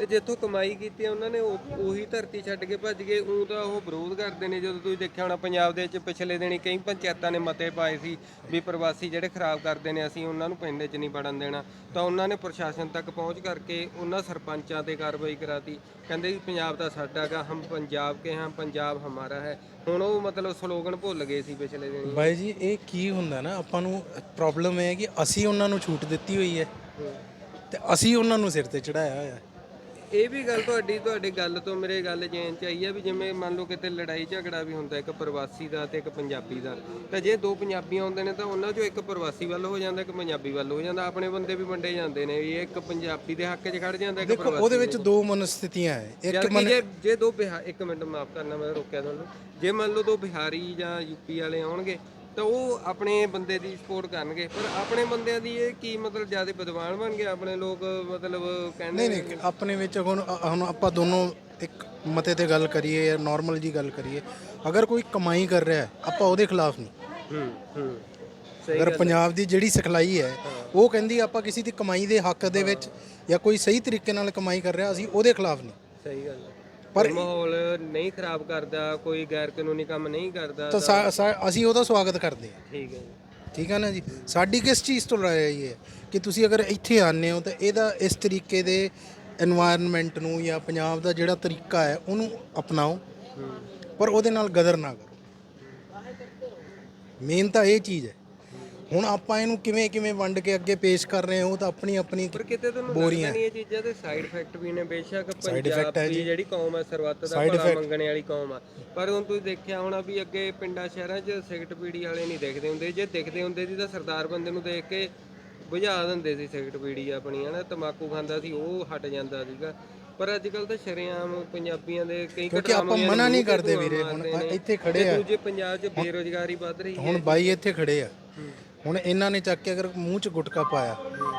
ਇਹ ਜਿੱਥੋਂ ਕਮਾਈ ਕੀਤੀ ਹੈ ਉਹਨਾਂ ਨੇ ਉਹ- ਉਹੀ ਧਰਤੀ ਛੱਡ ਕੇ ਭੱਜ ਗਏ। ਉਹ ਤਾਂ ਉਹ ਵਿਰੋਧ ਕਰਦੇ ਨੇ ਜਦੋਂ ਤੁਸੀਂ ਦੇਖਿਆ ਹੋਣਾ ਪੰਜਾਬ ਦੇ ਵਿੱਚ ਪਿਛਲੇ ਦਿਨੀ ਕਈ ਪੰਚਾਇਤਾਂ ਨੇ ਮਤੇ ਪਾਏ ਸੀ ਵੀ ਪ੍ਰਵਾਸੀ ਜਿਹੜੇ ਖਰਾਬ ਕਰਦੇ ਨੇ ਅਸੀਂ ਉਹਨਾਂ ਨੂੰ ਪਿੰਡ 'ਚ ਨਹੀਂ ਵੜਨ ਦੇਣਾ। ਤਾਂ ਉਹਨਾਂ ਨੇ ਪ੍ਰਸ਼ਾਸਨ ਤੱਕ ਪਹੁੰਚ ਕਰਕੇ ਉਹਨਾਂ ਸਰਪੰਚਾਂ ਤੇ ਕਾਰਵਾਈ ਕਰਾਤੀ। ਕਹਿੰਦੇ ਵੀ ਪੰਜਾਬ ਤਾਂ ਸਾਡਾ ਗਾ ਹਮ ਪੰਜਾਬ ਕੇ ਹਾਂ ਪੰਜਾਬ ਹਮਾਰਾ ਹੈ। ਹੁਣ ਉਹ ਮਤਲਬ ਸਲੋਗਨ ਭੁੱਲ ਗਏ ਸੀ ਪਿਛਲੇ ਦਿਨੀ। ਬਾਈ ਜੀ ਇਹ ਕੀ ਹੁੰਦਾ ਨਾ ਆਪਾਂ ਨੂੰ ਪ੍ਰੋਬਲਮ ਇਹ ਹੈ ਕਿ ਅਸੀਂ ਉਹਨਾਂ ਨੂੰ ਛੂਟ ਦਿੱਤੀ ਹੋਈ ਹੈ। ਤੇ ਅਸੀਂ ਉਹਨਾਂ ਨੂੰ ਸਿਰ ਤੇ ਚੜਾਇਆ ਹੋਇਆ। ਹੈ ਇਹ ਵੀ ਗੱਲ ਤੁਹਾਡੀ ਤੁਹਾਡੀ ਗੱਲ ਤੋਂ ਮੇਰੇ ਗੱਲ ਜੈਨ ਚ ਆਈ ਆ ਵੀ ਜਿਵੇਂ ਮੰਨ ਲਓ ਕਿਤੇ ਲੜਾਈ ਝਗੜਾ ਵੀ ਹੁੰਦਾ ਇੱਕ ਪ੍ਰਵਾਸੀ ਦਾ ਤੇ ਇੱਕ ਪੰਜਾਬੀ ਦਾ। ਤਾਂ ਜੇ ਦੋ ਪੰਜਾਬੀ ਆਉਂਦੇ ਨੇ ਤਾਂ ਉਹਨਾਂ ਚੋਂ ਇੱਕ ਪ੍ਰਵਾਸੀ ਵੱਲ ਹੋ ਜਾਂਦਾ ਇੱਕ ਪੰਜਾਬੀ ਵੱਲ ਹੋ ਜਾਂਦਾ। ਆਪਣੇ ਬੰਦੇ ਵੀ ਵੰਡੇ ਜਾਂਦੇ ਨੇ ਵੀ ਇਹ ਇੱਕ ਪੰਜਾਬੀ ਦੇ ਹੱਕ 'ਚ ਖੜ ਜਾਂਦਾ ਇੱਕ ਦੇਖੋ ਉਹਦੇ ਵਿੱਚ ਦੋ ਮਨਸਥਿਤੀਆਂ ਹੈ। ਇੱਕ ਕਿ ਜੇ ਜੇ ਦੋ ਬਿਹਾਰ ਇੱਕ ਮਿੰਟ ਮਾਫ ਕਰਨਾ ਮੈਂ ਰੋਕਿਆ ਤੁਹਾਨੂੰ। ਜੇ ਮੰਨ ਲਓ ਦੋ ਬਿਹਾਰੀ ਜਾਂ ਯੂਪੀ ਵਾਲੇ ਆਉਣਗੇ ਤਾਂ ਉਹ ਆਪਣੇ ਬੰਦੇ ਦੀ ਸਪੋਰਟ ਕਰਨਗੇ। ਪਰ ਆਪਣੇ ਬੰਦਿਆਂ ਦੀ ਇਹ ਕੀ ਮਤਲਬ ਜ਼ਿਆਦਾ ਵਿਦਵਾਨ ਬਣ ਗਏ? ਆਪਣੇ ਲੋਕ ਮਤਲਬ ਕਹਿੰਦੇ ਨਹੀਂ ਨਹੀਂ ਆਪਣੇ ਵਿੱਚ ਹੁਣ ਹੁਣ ਆਪਾਂ ਦੋਨੋਂ ਇੱਕ ਮਤੇ ਤੇ ਗੱਲ ਕਰੀਏ ਜਾਂ ਨਾਰਮਲ ਜੀ ਗੱਲ ਕਰੀਏ ਅਗਰ ਕੋਈ ਕਮਾਈ ਕਰ ਰਿਹਾ ਹੈ ਆਪਾਂ ਉਹਦੇ ਖਿਲਾਫ ਨਹੀਂ। ਹੂੰ ਹੂੰ। ਅਗਰ ਪੰਜਾਬ ਦੀ ਜਿਹੜੀ ਸਿਖਲਾਈ ਹੈ ਉਹ ਕਹਿੰਦੀ ਆਪਾਂ ਕਿਸੇ ਦੀ ਕਮਾਈ ਦੇ ਹੱਕ ਦੇ ਵਿੱਚ ਜਾਂ ਕੋਈ ਸਹੀ ਤਰੀਕੇ ਨਾਲ ਕਮਾਈ ਕਰ ਰਿਹਾ ਅਸੀਂ ਉਹਦੇ ਖਿਲਾਫ ਨਹੀਂ। ਸਹੀ ਗੱਲ ਹੈ। ਪਰ ਮਾਹੌਲ ਨਹੀਂ ਖਰਾਬ ਕਰਦਾ ਕੋਈ ਗੈਰ ਕਾਨੂੰਨੀ ਕੰਮ ਨਹੀਂ ਕਰਦਾ ਤਾਂ ਸਾ- ਅਸੀਂ ਉਹਦਾ ਸਵਾਗਤ ਕਰਦੇ ਹਾਂ। ਠੀਕ ਹੈ ਜੀ। ਠੀਕ ਹੈ ਨਾ ਜੀ? ਸਾਡੀ ਕਿਸ ਚੀਜ਼ ਤੋਂ ਲੜਾਈ ਹੈ? ਕਿ ਤੁਸੀਂ ਅਗਰ ਇੱਥੇ ਆਨੇ ਹੋ ਤਾਂ ਇਹਦਾ ਇਸ ਤਰੀਕੇ ਦੇ এনवायरमेंट ਨੂੰ ਜਾਂ ਪੰਜਾਬ ਦਾ ਜਿਹੜਾ ਤਰੀਕਾ ਹੈ ਉਹਨੂੰ ਅਪਣਾਓ। ਪਰ ਉਹਦੇ ਨਾਲ ਗਦਰ ਨਾ ਕਰੋ। ਮੇਨ ਤਾਂ ਇਹ ਚੀਜ਼ ਹੈ। ਹੁਣ ਆਪਾਂ ਇਹਨੂੰ ਕਿਵੇਂ ਕਿਵੇਂ ਵੰਡ ਕੇ ਅੱਗੇ ਪੇਸ਼ ਕਰ ਰਹੇ ਹਾਂ ਉਹ ਤਾਂ ਆਪਣੀ ਆਪਣੀ ਪਰ ਕਿਤੇ ਤੁਹਾਨੂੰ ਬੋਰੀਆਂ। ਨਹੀਂ ਇਹ ਚੀਜ਼ਾਂ ਦੇ ਸਾਈਡ ਇਫੈਕਟ ਵੀ ਨੇ? ਬੇਸ਼ੱਕ Side effect ਹੈ ਪੰਜਾਬ ਦੀ ਜੀ। ਜਿਹੜੀ ਕੌਮ ਹੈ ਸਰਵੱਤ ਦਾ Side ਭਲਾ effect। ਮੰਗਣ ਵਾਲੀ ਕੌਮ ਆ। ਪਰ ਹੁਣ ਤੁਸੀਂ ਦੇਖਿਆ ਹੋਣਾ ਵੀ ਅੱਗੇ ਪਿੰਡਾਂ ਸ਼ਹਿਰਾਂ 'ਚ ਸਿਗਰਟ ਪੀੜੀ ਵਾਲੇ ਨਹੀਂ ਦਿਖਦੇ ਹੁੰਦੇ। ਜੇ ਦਿਖਦੇ ਹੁੰਦੇ ਸੀ ਤਾਂ ਸਰਦਾਰ ਬੰਦੇ ਨੂੰ ਦੇਖ ਕੇ ਬੁਝਾ ਦਿੰਦੇ ਸੀ ਸਿਗਰਟ ਪੀੜੀ ਆਪਣੀ ਹਨਾ? ਤਮਾਕੂ ਖਾਂਦਾ ਸੀ ਉਹ ਹਟ ਜਾਂਦਾ ਸੀਗਾ। ਪਰ ਅੱਜ ਕੱਲ ਤਾਂ ਸ਼ਰੇਆਮ ਪੰਜਾਬੀਆਂ ਦੇ ਕਈ ਕਿਉਂਕਿ ਆਪਾਂ ਮਨਾ ਨਹੀਂ ਕਰਦੇ ਵੀਰੇ, ਹੁਣ। ਇੱਥੇ ਖੜੇ ਆ। ਦੂਜੇ ਪੰਜਾਬ 'ਚ ਬੇਰੋਜ਼ਗਾਰੀ ਵੱਧ ਰਹੀ ਹੈ। ਹੁਣ ਬਾਈ ਇੱਥੇ ਖੜੇ ਆ। ਹੁਣ ਇਹਨਾਂ ਨੇ ਚੱਕ ਕੇ ਅਗਰ ਮੂੰਹ 'ਚ ਗੁਟਕਾ ਪਾਇਆ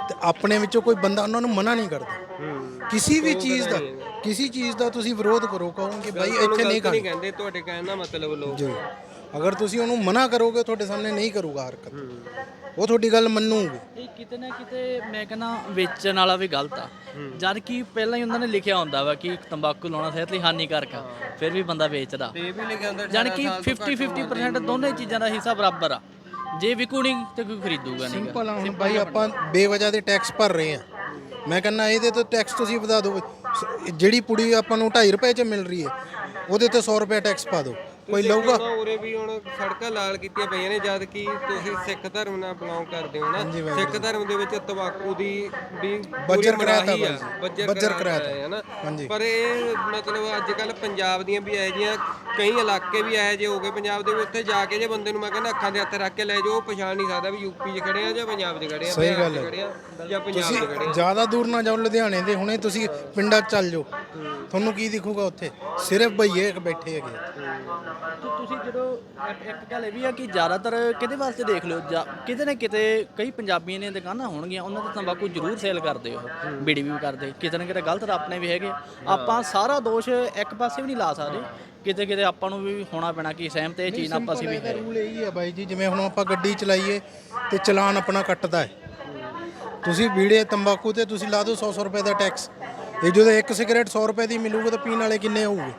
ਤੇ ਆਪਣੇ ਵਿੱਚੋਂ ਕੋਈ ਬੰਦਾ ਉਹਨਾਂ ਨੂੰ ਮਨਾ ਨਹੀਂ ਕਰਦਾ। ਕਿਸੇ ਵੀ ਚੀਜ਼ ਦਾ ਕਿਸੇ ਚੀਜ਼ ਦਾ ਤੁਸੀਂ ਵਿਰੋਧ ਕਰੋ ਕਹੋਗੇ ਬਾਈ ਇੱਥੇ ਨਹੀਂ ਕਰਨਾ। ਕਹਿੰਦੇ ਤੁਹਾਡੇ ਕਹਿਣ ਦਾ ਮਤਲਬ ਲੋਕ। ਜੀ। ਅਗਰ ਤੁਸੀਂ ਉਹਨੂੰ ਮਨਾ ਕਰੋਗੇ ਤੁਹਾਡੇ ਸਾਹਮਣੇ ਨਹੀਂ ਕਰੂਗਾ ਹਰਕਤ। ਉਹ ਤੁਹਾਡੀ ਗੱਲ ਮੰਨੂਗੇ। ਇਹ ਕਿਤੇ ਨਾ ਕਿਤੇ ਮੈਂ ਕਹਿੰਦਾ ਵੇਚਣ ਵਾਲਾ ਵੀ ਗਲਤ ਆ। ਜਦ ਕਿ ਪਹਿਲਾਂ ਹੀ ਉਹਨਾਂ ਨੇ ਲਿਖਿਆ ਹੁੰਦਾ ਵਾ ਕਿ ਤੰਬਾਕੂ ਲਾਉਣਾ ਸਿਹਤ ਲਈ ਹਾਨੀਕਾਰਕ ਆ ਫਿਰ ਵੀ ਬੰਦਾ ਵੇਚਦਾ। ਤੇ ਇਹ ਵੀ ਲਿਖਿਆ ਹੁੰਦਾ ਜਾਣੀ ਕਿ 50 50% ਦੋਨੇ ਚੀਜ਼ਾਂ ਦਾ ਹਿੱਸਾ ਬਰਾਬਰ ਆ। ਜੇ ਵਿਕੂ ਨਹੀਂ ਤੇ ਕੋਈ ਖਰੀਦੂਗਾ ਨਹੀਂ ਸਿੰਪਲ ਹੁਣ ਬਾਈ ਆਪਾਂ ਬੇਵਜ੍ਹਾ ਦੇ ਟੈਕਸ ਭਰ ਰਹੇ ਆ। ਮੈਂ ਕਹਿੰਦਾ ਇਹਦੇ ਤੋਂ ਟੈਕਸ ਤੁਸੀਂ ਵਧਾ ਦਿਓ। ਸ- ਜਿਹੜੀ ਪੁੜੀ ਆਪਾਂ ਨੂੰ 2.5 ਰੁਪਏ 'ਚ ਮਿਲ ਰਹੀ ਹੈ, ਉਹਦੇ ਤੇ 100 ਰੁਪਏ ਟੈਕਸ ਪਾ ਦਿਓ। ਕੋਈ ਲਊਗਾ ਉਰੇ ਵੀ ਹੁਣ ਸੜਕਾਂ ਲਾਲ ਕੀਤੀਆਂ ਪਈਆਂ ਨੇ ਜਦ ਕਿ ਤੁਸੀਂ ਸਿੱਖ ਧਰਮ ਨਾਲ ਬਿਲੋਂਗ ਕਰਦੇ ਹੋ ਨਾ ਸਿੱਖ ਧਰਮ ਦੇ ਵਿੱਚ ਤੰਬਾਕੂ ਦੀ ਵੀ ਬੱਜਰ ਕਰਾਤਾ ਜੀ। ਬੱਜਰ ਕਰਾਤਾ। ਹੈ ਨਾ। ਪਰ ਇਹ ਮਤਲਬ ਅੱਜ ਕੱਲ ਪੰਜਾਬ ਦੀਆਂ ਵੀ ਇਹੋ ਜਿਹੀਆਂ ਕਈ ਇਲਾਕੇ ਵੀ ਇਹੋ ਜਿਹੇ ਹੋ ਗਏ ਪੰਜਾਬ ਦੇ ਉੱਥੇ ਜਾ ਕੇ ਜੇ ਬੰਦੇ ਨੂੰ ਮੈਂ ਕਹਿੰਦਾ ਅੱਖਾਂ ਦੇ ਹੱਥ ਰੱਖ ਕੇ ਲੈ ਜਾਓ ਉਹ ਪਛਾਣ ਨਹੀਂ ਸਕਦਾ ਵੀ ਯੂਪੀ 'ਚ ਖੜੇ ਆ ਜਾਂ ਪੰਜਾਬ 'ਚ ਖੜੇ ਆ ਸਹੀ ਗੱਲ 'ਚ ਹੈ। ਜਾਂ ਪੰਜਾਬ 'ਚ ਖੜੇ ਆ ਜ਼ਿਆਦਾ ਦੂਰ ਨਾ ਜਾਓ ਲੁਧਿਆਣੇ ਦੇ ਹੁਣੇ ਤੁਸੀਂ ਪਿੰਡਾਂ ਚੱਲ ਜਾਓ ਤੁਹਾਨੂੰ ਕੀ ਦਿਖੂਗਾ ਉੱਥੇ? ਸਿਰਫ ਭਈਏ ਬੈਠੇ ਹੈਗੇ। ਤੇ ਤੁਸੀਂ ਜਦੋਂ ਇੱਕ- ਇੱਕ ਗੱਲ ਇਹ ਵੀ ਆ ਕਿ ਜ਼ਿਆਦਾਤਰ ਕਿਹਦੇ ਵਾਸਤੇ ਦੇਖ ਲਿਓ? ਜਾਂ ਕਿਤੇ ਨਾ ਕਿਤੇ ਕਈ ਪੰਜਾਬੀਆਂ ਦੀਆਂ ਦੁਕਾਨਾਂ ਹੋਣਗੀਆਂ ਉਹਨਾਂ ਤੇ ਤੰਬਾਕੂ ਜ਼ਰੂਰ ਸੇਲ ਕਰਦੇ ਉਹ ਬੀੜੀ ਵੀ ਕਰਦੇ। ਕਿਤੇ ਨਾ ਕਿਤੇ ਗਲਤ ਆਪਣੇ ਵੀ ਹੈਗੇ। ਆਪਾਂ ਸਾਰਾ ਦੋਸ਼ ਇੱਕ ਪਾਸੇ ਵੀ ਨਹੀਂ ਲਾ ਸਕਦੇ। ਕਿਤੇ ਕਿਤੇ ਆਪਾਂ ਨੂੰ ਵੀ ਹੋਣਾ ਪੈਣਾ ਕਿ ਸਹਿਮਤ ਇਹ ਚੀਜ਼ ਨਾਲ ਆਪਾਂ ਅਸੀਂ ਵੀ ਇਹਦਾ ਰੂਲ ਇਹੀ ਹੈ ਬਾਈ ਜੀ ਜਿਵੇਂ ਹੁਣ ਆਪਾਂ ਗੱਡੀ ਚਲਾਈਏ ਤੇ ਚਲਾਨ ਆਪਣਾ ਕੱਟਦਾ ਹੈ। ਤੁਸੀਂ ਬੀੜੇ ਤੰਬਾਕੂ ਤੇ ਤੁਸੀਂ ਲਾ ਦਿਓ 100 100 ਰੁਪਏ ਦਾ ਟੈਕਸ ਇਹ ਜਦੋਂ ਇੱਕ ਸਿਗਰਟ 100 ਰੁਪਏ ਦੀ ਮਿਲੂਗਾ ਤਾਂ ਪੀਣ ਵਾਲੇ ਕਿੰਨੇ ਹੋਊਗੇ?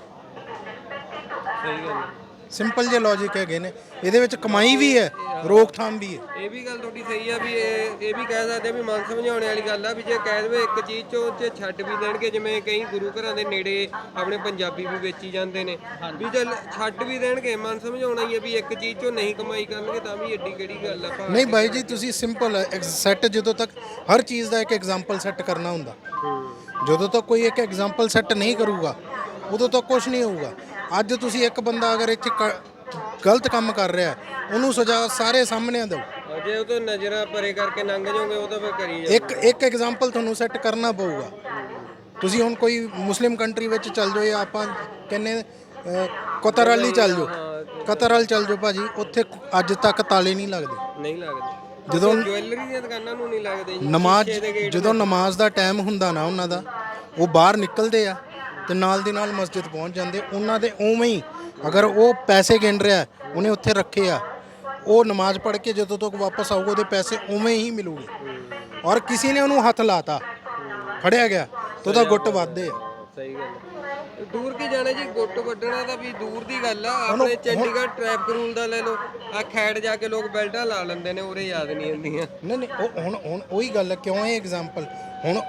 ਸਹੀ ਗੱਲ ਸਿੰਪਲ ਜਿਹੇ ਲੌਜੀਕ ਹੈਗੇ ਨੇ। ਇਹਦੇ ਵਿੱਚ ਕਮਾਈ ਵੀ ਹੈ ਰੋਕਥਾਮ ਵੀ ਹੈ। ਇਹ ਵੀ ਗੱਲ ਤੁਹਾਡੀ ਸਹੀ ਆ ਵੀ ਇਹ ਇਹ ਵੀ ਕਹਿ ਸਕਦੇ ਆ ਵੀ ਮਨ ਸਮਝਾਉਣ ਵਾਲੀ ਗੱਲ ਆ ਵੀ ਜੇ ਕਹਿ ਦੇਵੇ ਇੱਕ ਚੀਜ਼ ਚੋਂ ਤੇ ਛੱਡ ਵੀ ਦੇਣਗੇ ਜਿਵੇਂ ਕਈ ਗੁਰੂ ਘਰਾਂ ਦੇ ਨੇੜੇ ਆਪਣੇ ਪੰਜਾਬੀ ਵੀ ਵੇਚੀ ਜਾਂਦੇ ਨੇ। ਵੀ ਚੱਲ ਛੱਡ ਵੀ ਦੇਣਗੇ ਮਨ ਸਮਝਾਉਣਾ ਹੀ ਆ ਵੀ ਇੱਕ ਚੀਜ਼ ਚੋਂ ਨਹੀਂ ਕਮਾਈ ਕਰਨਗੇ ਤਾਂ ਵੀ ਏਡੀ ਕਿਹੜੀ ਗੱਲ ਆ ਭਾਵੇਂ ਨਹੀਂ ਬਾਈ ਜੀ ਤੁਸੀਂ ਸਿੰਪਲ ਸੈੱਟ ਜਦੋਂ ਤੱਕ ਹਰ ਚੀਜ਼ ਦਾ ਇੱਕ ਐਗਜ਼ਾਮਪਲ ਸੈੱਟ ਕਰਨਾ ਹੁੰਦਾ। ਜਦੋਂ ਤੱਕ ਕੋਈ ਇੱਕ ਐਗਜ਼ਾਮਪਲ ਸੈੱਟ ਨਹੀਂ ਕਰੂਗਾ ਉਦੋਂ ਤੱਕ ਕੁਝ ਨਹੀਂ ਹੋਊਗਾ। ਅੱਜ ਤੁਸੀਂ ਇੱਕ ਬੰਦਾ ਅਗਰ ਇੱਥੇ ਕ- ਗਲਤ ਕੰਮ ਕਰ ਰਿਹਾ ਹੈ, ਉਹਨੂੰ ਸਜ਼ਾ ਸਾਰੇ ਸਾਹਮਣੇ ਦਿਓ। ਜੇ ਉਹ ਤੋਂ ਨਜ਼ਰਾਂ ਪਰੇ ਕਰਕੇ ਲੰਘ ਜਾਓਗੇ ਉਹ ਤਾਂ ਫਿਰ ਕਰੀ ਜਾ ਇੱਕ ਇੱਕ ਐਗਜ਼ਾਮਪਲ ਤੁਹਾਨੂੰ ਸੈੱਟ ਕਰਨਾ ਪਊਗਾ। ਤੁਸੀਂ ਹੁਣ ਕੋਈ ਮੁਸਲਿਮ ਕੰਟਰੀ ਵਿੱਚ ਚੱਲ ਜਾਓ ਜਾਂ ਆਪਾਂ ਕਹਿੰਨੇ ਕਤਰ ਵਾਲੀ ਚੱਲ ਜਾਓ। ਕਤਰ ਵਾਲੀ ਚੱਲ ਜਾਓ ਭਾਜੀ ਉੱਥੇ ਅੱਜ ਤੱਕ ਤਾਲੇ ਨਹੀਂ ਲੱਗਦੇ। ਨਹੀਂ ਲੱਗਦੇ। ਜਦੋਂ ਜੁਐਲਰੀ ਦੀਆਂ ਦੁਕਾਨਾਂ ਨੂੰ ਨਹੀਂ ਲੱਗਦੇ ਜੀ। ਨਮਾਜ਼ ਜਦੋਂ ਨਮਾਜ਼ ਦਾ ਟਾਈਮ ਹੁੰਦਾ ਨਾ ਉਹਨਾਂ ਦਾ ਉਹ ਬਾਹਰ ਨਿਕਲਦੇ ਆ। ਤੇ ਨਾਲ ਦੀ ਨਾਲ ਮਸਜਿਦ ਪਹੁੰਚ ਜਾਂਦੇ। ਉਹਨਾਂ ਦੇ ਉਵੇਂ ਹੀ ਅਗਰ ਉਹ ਪੈਸੇ ਗਿਣ ਰਿਹਾ ਉਹਨੇ ਉੱਥੇ ਰੱਖੇ ਆ। ਉਹ ਨਮਾਜ਼ ਪੜ੍ਹ ਕੇ ਜਦੋਂ ਤੱਕ ਵਾਪਸ ਆਊਗਾ ਉਹਦੇ ਪੈਸੇ ਉਵੇਂ ਹੀ ਮਿਲੂਗੇ। ਔਰ ਕਿਸੇ ਨੇ ਉਹਨੂੰ ਹੱਥ ਲਾਤਾ। ਫੜਿਆ ਗਿਆ। ਤਾਂ ਉਹਦਾ ਗੁੱਟ ਵੱਧਦੇ ਆ। ਸਹੀ ਗੱਲ ਹੈ। ਦੂਰ ਕੀ ਜਾਣਾ ਜੀ? ਗੁੱਟ ਵੱਢਣਾ ਤਾਂ ਵੀ ਦੂਰ ਦੀ ਗੱਲ ਆ। ਆਪਣੇ ਚੰਡੀਗੜ੍ਹ ਟ੍ਰੈਫਿਕ ਰੂਲ ਦਾ ਲੈ ਲਓ। ਆ ਖੈੜ ਜਾ ਕੇ ਲੋਕ ਬੈਲਟਾਂ ਲਾ ਲੈਂਦੇ ਨੇ ਉਰੇ ਯਾਦ ਨਹੀਂ ਹੁੰਦੀਆਂ। ਨਹੀਂ ਨਹੀਂ ਉਹ ਹੁਣ ਹੁਣ ਉਹੀ ਗੱਲ ਹੈ। ਕਿਉਂ ਇਹ ਐਗਜ਼ਾਮਪਲ ਹੁਣ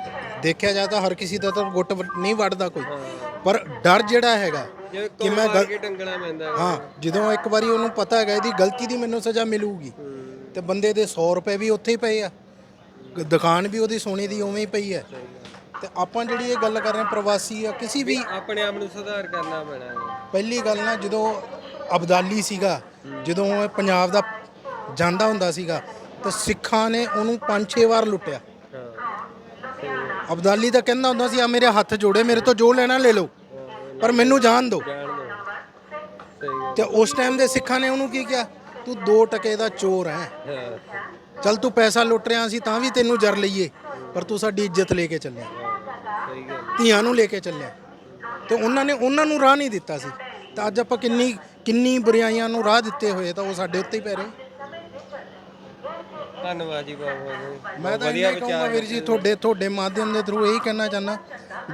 ਦੇਖਿਆ ਜਾ ਤਾਂ ਹਰ ਕਿਸੇ ਦਾ ਤਾਂ ਗੁੱਟ ਨਹੀਂ ਵੱਢਦਾ ਕੋਈ। ਪਰ ਡਰ ਜਿਹੜਾ ਹੈਗਾ ਕਿ ਮੈਂ ਗਲ- ਟੰਗਣਾ ਪੈਂਦਾ ਹੈ। ਜਦੋਂ ਇੱਕ ਵਾਰੀ ਉਹਨੂੰ ਪਤਾ ਹੈਗਾ ਇਹਦੀ ਗਲਤੀ ਦੀ ਮੈਨੂੰ ਸਜ਼ਾ ਮਿਲੂਗੀ। ਤੇ ਬੰਦੇ ਦੇ 100 ਰੁਪਏ ਵੀ ਉੱਥੇ ਹੀ ਪਏ ਆ। ਗ- ਦੁਕਾਨ ਵੀ ਉਹਦੀ ਸੋਨੇ ਦੀ ਉਵੇਂ ਹੀ ਪਈ ਹੈ ਤੇ ਆਪਾਂ ਜਿਹੜੀ ਇਹ ਗੱਲ ਕਰ ਰਹੇ ਹਾਂ ਪ੍ਰਵਾਸੀ ਆ ਕਿਸੇ ਵੀ ਆਪਣੇ ਆਪ ਨੂੰ ਸੁਧਾਰ ਕਰਨਾ ਪੈਣਾ ਹੈ। ਪਹਿਲੀ ਗੱਲ ਨਾ ਜਦੋਂ ਅਬਦਾਲੀ ਸੀਗਾ ਜਦੋਂ ਪੰਜਾਬ ਦਾ ਜਾਂਦਾ ਹੁੰਦਾ ਸੀਗਾ ਤਾਂ ਸਿੱਖਾਂ ਨੇ ਉਹਨੂੰ 5-6 ਵਾਰ ਲੁੱਟਿਆ। ਅਬਦਾਲੀ ਤਾਂ ਕਹਿੰਦਾ ਹੁੰਦਾ ਸੀ ਆ ਮੇਰੇ ਹੱਥ ਜੋੜੇ ਮੇਰੇ ਤੋਂ ਜੋ ਲੈਣਾ ਲੈ ਲਓ ਪਰ ਮੈਨੂੰ ਜਾਣ ਦਿਓ ਦੋ। ਤੇ ਉਸ ਟਾਈਮ ਦੇ ਸਿੱਖਾਂ ਨੇ ਉਹਨੂੰ ਕੀ ਕਿਹਾ? ਤੂੰ 2 ਟਕੇ ਦਾ ਚੋਰ ਹੈ। ਚੱਲ ਤੂੰ ਪੈਸਾ ਲੁੱਟ ਰਿਹਾ ਸੀ ਤਾਂ ਵੀ ਤੈਨੂੰ ਜਰ ਲਈਏ ਪਰ ਤੂੰ ਸਾਡੀ ਇੱਜ਼ਤ ਲੈ ਕੇ ਚੱਲਿਆ। ਧੀਆਂ ਨੂੰ ਲੈ ਕੇ ਚੱਲਿਆ। ਤੇ ਉਹਨਾਂ ਨੇ ਉਹਨਾਂ ਨੂੰ ਰਾਹ ਨਹੀਂ ਦਿੱਤਾ ਸੀ। ਤਾਂ ਅੱਜ ਆਪਾਂ ਕਿੰਨੀ ਕਿੰਨੀ ਬੁਰਾਈਆਂ ਨੂੰ ਰਾਹ ਦਿੱਤੇ ਹੋਏ ਤਾਂ ਉਹ ਸਾਡੇ ਉੱਤੇ ਹੀ ਪੈ ਰਹੇ। ਧੰਨਵਾਦ ਜੀ ਬਹੁਤ ਬਹੁਤ ਮੈਂ ਤਾਂ ਇਹ ਕਹੂੰਗਾ ਵੀਰ ਜੀ ਤੁਹਾਡੇ ਤੁਹਾਡੇ ਮਾਧਿਅਮ ਦੇ ਥਰੂ ਇਹੀ ਕਹਿਣਾ ਚਾਹੁੰਦਾ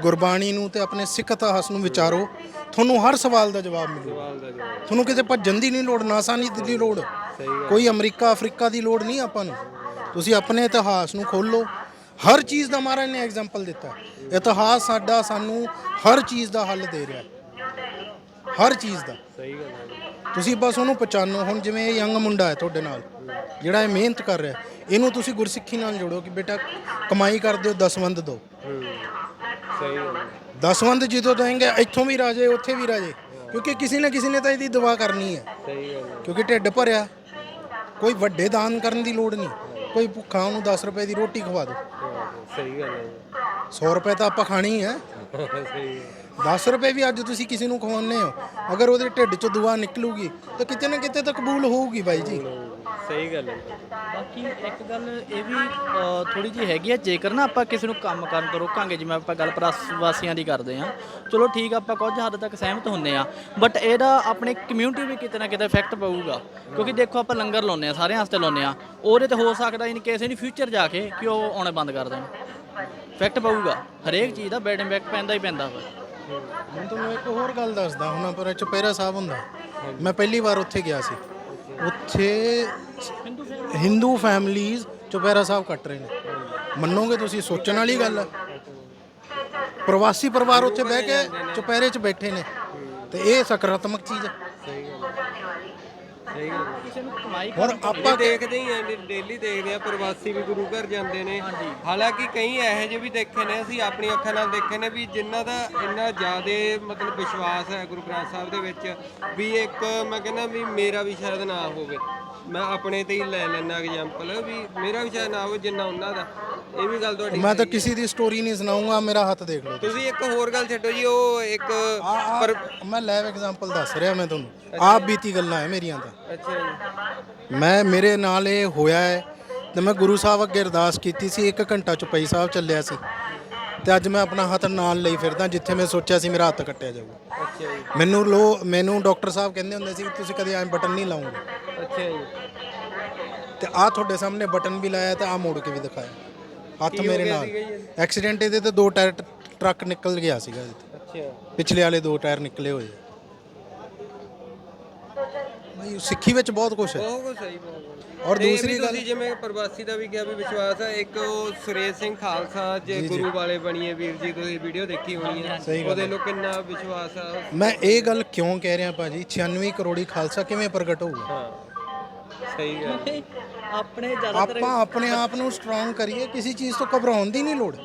ਗੁਰਬਾਣੀ ਨੂੰ ਤੇ ਆਪਣੇ ਸਿੱਖ ਇਤਿਹਾਸ ਨੂੰ ਵਿਚਾਰੋ। ਤੁਹਾਨੂੰ ਹਰ ਸਵਾਲ ਦਾ ਜਵਾਬ ਮਿਲੂਗਾ ਸਵਾਲ ਦਾ ਜਵਾਬ। ਤੁਹਾਨੂੰ ਕਿਤੇ ਭੱਜਣ ਦੀ ਨਹੀਂ ਲੋੜ ਨਾਸਾ ਨਹੀਂ ਦੀ ਲੋੜ। ਕੋਈ ਅਮਰੀਕਾ ਅਫਰੀਕਾ ਦੀ ਲੋੜ ਨਹੀਂ ਆਪਾਂ ਨੂੰ। ਤੁਸੀਂ ਆਪਣੇ ਇਤਿਹਾਸ ਨੂੰ ਖੋਲੋ। ਹਰ ਚੀਜ਼ ਦਾ ਮਹਾਰਾਜ ਨੇ ਐਗਜ਼ਾਮਪਲ ਦਿੱਤਾ। ਇਤਿਹਾਸ ਸਾਡਾ ਸਾਨੂੰ ਹਰ ਚੀਜ਼ ਦਾ ਹੱਲ ਦੇ ਰਿਹਾ। ਹੈ ਹਰ ਚੀਜ਼ ਦਾ। ਸਹੀ ਗੱਲ ਹੈ। ਜੀ। ਤੁਸੀਂ ਬਸ ਉਹਨੂੰ ਪਛਾਣੋ। ਹੁਣ ਜਿਵੇਂ ਇਹ ਯੰਗ ਮੁੰਡਾ ਹੈ ਤੁਹਾਡੇ ਨਾਲ। ਜਿਹੜਾ ਇਹ ਮਿਹਨਤ ਕਰ ਰਿਹਾ ਇਹਨੂੰ ਤੁਸੀਂ ਗੁਰਸਿੱਖੀ ਨਾਲ ਜੋੜੋ ਕਿ ਬੇਟਾ ਕਮਾਈ ਕਰਦੇ ਹੋ ਦਸਵੰਦ ਦਿਓ ਹੂੰ ਸਹੀ ਗੱਲ ਦਸਵੰਦ ਜਦੋਂ ਦੇਂਗੇ ਇੱਥੋਂ ਵੀ ਰਾਜੇ ਉੱਥੇ ਵੀ ਰਾਜੇ। ਕਿਉਂਕਿ ਕਿਸੇ ਨਾ ਕਿਸੇ ਨੇ ਤਾਂ ਇਹਦੀ ਦੁਆ ਕਰਨੀ ਹੈ। ਸਹੀ ਗੱਲ ਕਿਉਂਕਿ ਢਿੱਡ ਭਰਿਆ। ਕੋਈ ਵੱਡੇ ਦਾਨ ਕਰਨ ਦੀ ਲੋੜ ਨਹੀਂ। ਕੋਈ ਭੁੱਖਾ ਉਹਨੂੰ 10 ਰੁਪਏ ਦੀ ਰੋਟੀ ਖਵਾ ਦਿਓ। ਹਾਂ, ਸਹੀ ਗੱਲ ਹੈ 100 ਰੁਪਏ ਤਾਂ ਆਪਾਂ ਖਾਣੀ ਹੈ ਜੀ। ਸਹੀ 10 ਰੁਪਏ ਵੀ ਅੱਜ ਤੁਸੀਂ ਕਿਸੇ ਨੂੰ ਖਵਾਉਂਦੇ ਹੋ। ਅਗਰ ਉਹਦੇ ਢਿੱਡ 'ਚ ਦੁਆ ਨਿਕਲੂਗੀ ਤਾਂ ਕਿਤੇ ਨਾ ਕਿਤੇ ਤਾਂ ਕਬੂਲ ਹੋਊਗੀ ਬਾਈ ਜੀ। ਸਹੀ ਗੱਲ ਹੈ। ਬਾਕੀ ਇੱਕ ਗੱਲ ਇਹ ਵੀ ਥੋੜੀ ਜਿਹੀ ਹੈਗੀ ਆ ਜੇਕਰ ਨਾ ਆਪਾਂ ਕਿਸੇ ਨੂੰ ਕੰਮ ਕਰਨ ਤੋਂ ਰੋਕਾਂਗੇ ਜਿਵੇਂ ਆਪਾਂ ਗੱਲ ਪ੍ਰਵਾਸੀਆਂ ਦੀ ਕਰਦੇ ਆ ਚਲੋ ਠੀਕ ਆ, ਆਪਾਂ ਕੁਝ ਹੱਦ ਤੱਕ ਸਹਿਮਤ ਹੁੰਨੇ ਆ ਬਟ ਇਹਦਾ ਆਪਣੇ ਕਮਿਊਨਿਟੀ ਵੀ ਕਿਤੇ ਨਾ ਕਿਤੇ ਇਫੈਕਟ ਪਊਗਾ ਕਿਉਂਕਿ ਦੇਖੋ ਆਪਾਂ ਲੰਗਰ ਲਾਉਂਦੇ ਆ ਸਾਰਿਆਂ ਵਾਸਤੇ ਲਾਉਂਦੇ ਆ ਉਹਦੇ ਤੇ ਹੋ ਸਕਦਾ ਇਨ ਕੇਸ ਇਨ ਫਿਊਚਰ ਜਾ ਕੇ ਕਿ ਉਹ ਆਉਣੇ ਬੰਦ ਕਰ ਦੇਣ। ਇਫੈਕਟ ਪਊਗਾ ਹਰੇਕ ਚੀਜ਼ ਦਾ ਬੈਡ ਇੰਪੈਕਟ ਪੈਂਦਾ ਹੀ ਪੈਂਦਾ ਵਾ। ਮੈਂ ਤੁਹਾਨੂੰ ਇੱਕ ਹੋਰ ਗੱਲ ਦੱਸਦਾ ਹੁਣ ਪਰ ਚੁਪਹਿਰਾ ਸਾਹਿਬ ਹੁੰਦਾ ਮੈਂ ਪਹਿਲੀ ਵਾਰ ਉੱਥੇ ਗਿਆ ਸੀ। ਉੱਥੇ ਹਿੰਦੂ ਫੈਮਲੀਜ਼ ਚੁਪਹਿਰਾ ਸਾਹਿਬ ਕੱਟ ਰਹੇ ਨੇ। ਮੰਨੋਗੇ ਤੁਸੀਂ? ਸੋਚਣ ਵਾਲੀ ਗੱਲ ਹੈ। ਪ੍ਰਵਾਸੀ ਪਰਿਵਾਰ ਉੱਥੇ ਬਹਿ ਕੇ ਚੁਪਹਿਰੇ 'ਚ ਬੈਠੇ ਨੇ। ਤੇ ਇਹ ਸਕਾਰਾਤਮਕ ਚੀਜ਼ ਹੈ। ਸਹੀ ਗੱਲ ਕਿਸੇ ਨੂੰ ਕਮਾਈ ਹੁਣ ਕਰਨ ਤੋਂ ਆਪਾਂ ਦੇਖਦੇ ਹੀ ਆ ਡੇਲੀ ਦੇਖਦੇ ਆ ਪ੍ਰਵਾਸੀ ਵੀ ਗੁਰੂ ਘਰ ਜਾਂਦੇ ਨੇ। ਹਾਲਾਂਕਿ ਕਈ ਇਹੋ ਜਿਹੇ ਵੀ ਦੇਖੇ ਨੇ ਅਸੀਂ ਆਪਣੀ ਅੱਖਾਂ ਨਾਲ ਦੇਖੇ ਨੇ ਵੀ ਜਿਨ੍ਹਾਂ ਦਾ ਇੰਨਾ ਜ਼ਿਆਦਾ ਮਤਲਬ ਵਿਸ਼ਵਾਸ ਹੈ ਗੁਰੂ ਗ੍ਰੰਥ ਸਾਹਿਬ ਦੇ ਵਿੱਚ ਵੀ ਇੱਕ ਮੈਂ ਕਹਿੰਦਾ ਵੀ ਮੇਰਾ ਵੀ ਸ਼ਾਇਦ ਨਾ ਹੋਵੇ। ਮੈਂ ਆਪਣੇ ਤੇ ਹੀ ਲੈ ਲੈਣਾ ਐਗਜ਼ਾਮਪਲ ਵੀ ਮੇਰਾ ਵੀ ਸ਼ਾਇਦ ਨਾ ਹੋਵੇ ਜਿੰਨਾ ਉਹਨਾਂ ਦਾ ਇਹ ਵੀ ਗੱਲ ਤੁਹਾਡੀ ਮੈਂ ਤਾਂ ਸਹੀ ਹੈ। ਕਿਸੇ ਦੀ ਸਟੋਰੀ ਨਹੀਂ ਸੁਣਾਉਂਗਾ ਮੇਰਾ ਹੱਥ ਦੇਖ ਲਓ। ਤੁਸੀਂ ਇੱਕ ਹੋਰ ਗੱਲ ਛੱਡੋ ਜੀ ਉਹ ਇੱਕ ਪਰ ਮੈਂ ਲਾਈਵ ਐਗਜ਼ਾਮਪਲ ਦੱਸ ਰਿਹਾ ਮੈਂ ਤੁਹਾਨੂੰ। ਆਪ ਬੀਤੀ ਗੱਲਾਂ ਹੈ ਮੇਰੀਆਂ ਤਾਂ। ਅੱਛਾ ਜੀ। ਮੈਂ ਮੇਰੇ ਨਾਲ ਇਹ ਹੋਇਆ ਹੈ ਤੇ ਮੈਂ ਗੁਰੂ ਸਾਹਿਬ ਅੱਗੇ ਅਰਦਾਸ ਕੀਤੀ ਸੀ 1 ਘੰਟਾ ਚੁਪਈ ਸਾਹਿਬ ਚੱਲਿਆ ਸੀ। ਤੇ ਅੱਜ ਮੈਂ ਆਪਣਾ ਹੱਥ ਨਾਲ ਲਈ ਫਿਰਦਾ ਜਿੱਥੇ ਮੈਂ ਸੋਚਿਆ ਸੀ ਮੇਰਾ ਹੱਥ ਕੱਟਿਆ ਜਾਊਗਾ ਅੱਛਾ ਜੀ। ਮੈਨੂੰ ਲੋ ਮੈਨੂੰ ਡਾਕਟਰ ਸਾਹਿਬ ਕਹਿੰਦੇ ਹੁੰਦੇ ਸੀ ਕਿ ਤੁਸੀਂ ਕਦੇ ਐਂ ਬਟਨ ਨਹੀਂ ਲਾਉਂਗੇ। ਅੱਛਾ ਜੀ। ਤੇ ਆ ਤੁਹਾਡੇ ਸਾਹਮਣੇ ਬਟਨ ਵੀ ਲਾਇਆ ਤੇ ਆ ਮੋੜ ਕੇ ਵੀ ਦਿਖਾਇਆ। ਹੱਥ ਹੋ ਮੇਰੇ ਨਾਲ? ਐਕਸੀਡੈਂਟ ਇਹਦੇ ਤੇ ਦੋ ਟਾਇਰ ਟਰੱਕ ਨਿਕਲ ਗਿਆ ਸੀਗਾ ਇਹਦੇ ਤੇ। ਅੱਛਾ। ਪਿਛਲੇ ਵਾਲੇ ਦੋ ਟਾਇਰ ਨਿਕਲੇ ਹੋਏ। ਬਈ ਸਿੱਖੀ ਵਿੱਚ ਬਹੁਤ ਕੁਝ ਹੈ। ਬਹੁਤ ਕੁਛ ਸਹੀ ਬਹੁਤ। ਔਰ ਦੂਸਰੀ ਗੱਲ- ਜਿਵੇਂ ਪ੍ਰਵਾਸੀ ਦਾ ਵੀ ਕਿਹਾ ਵੀ ਵਿਸ਼ਵਾਸ ਹੈ ਇੱਕ ਉਹ ਸੁਰੇਸ਼ ਸਿੰਘ ਖਾਲਸਾ ਜੇ ਗੁਰੂ ਵਾਲੇ ਬਣੀਏ ਵੀਰ ਜੀ ਤੁਸੀਂ ਵੀਡੀਓ ਦੇਖੀ ਹੋਣੀ ਹੈ। ਉਹਦੇ ਲੋ ਕਿੰਨਾ ਵਿਸ਼ਵਾਸ ਆ। ਮੈਂ ਇਹ ਗੱਲ ਕਿਉਂ ਕਹਿ ਰਿਹਾ ਭਾਜੀ 96 ਕਰੋੜੀ ਖਾਲਸਾ ਕਿਵੇਂ ਪ੍ਰਗਟ ਹੋਊਗਾ? ਹਾਂ। ਸਹੀ ਗੱਲ। ਆਪਣੇ ਜ਼ਿਆਦਾਤਰ ਆਪਾਂ ਆਪਣੇ ਆਪ ਨੂੰ ਸਟਰੋਂਗ ਕਰੀਏ ਕਿਸੇ ਚੀਜ਼ ਤੋਂ ਘਬਰਾਉਣ ਦੀ ਨਹੀਂ ਲੋੜ।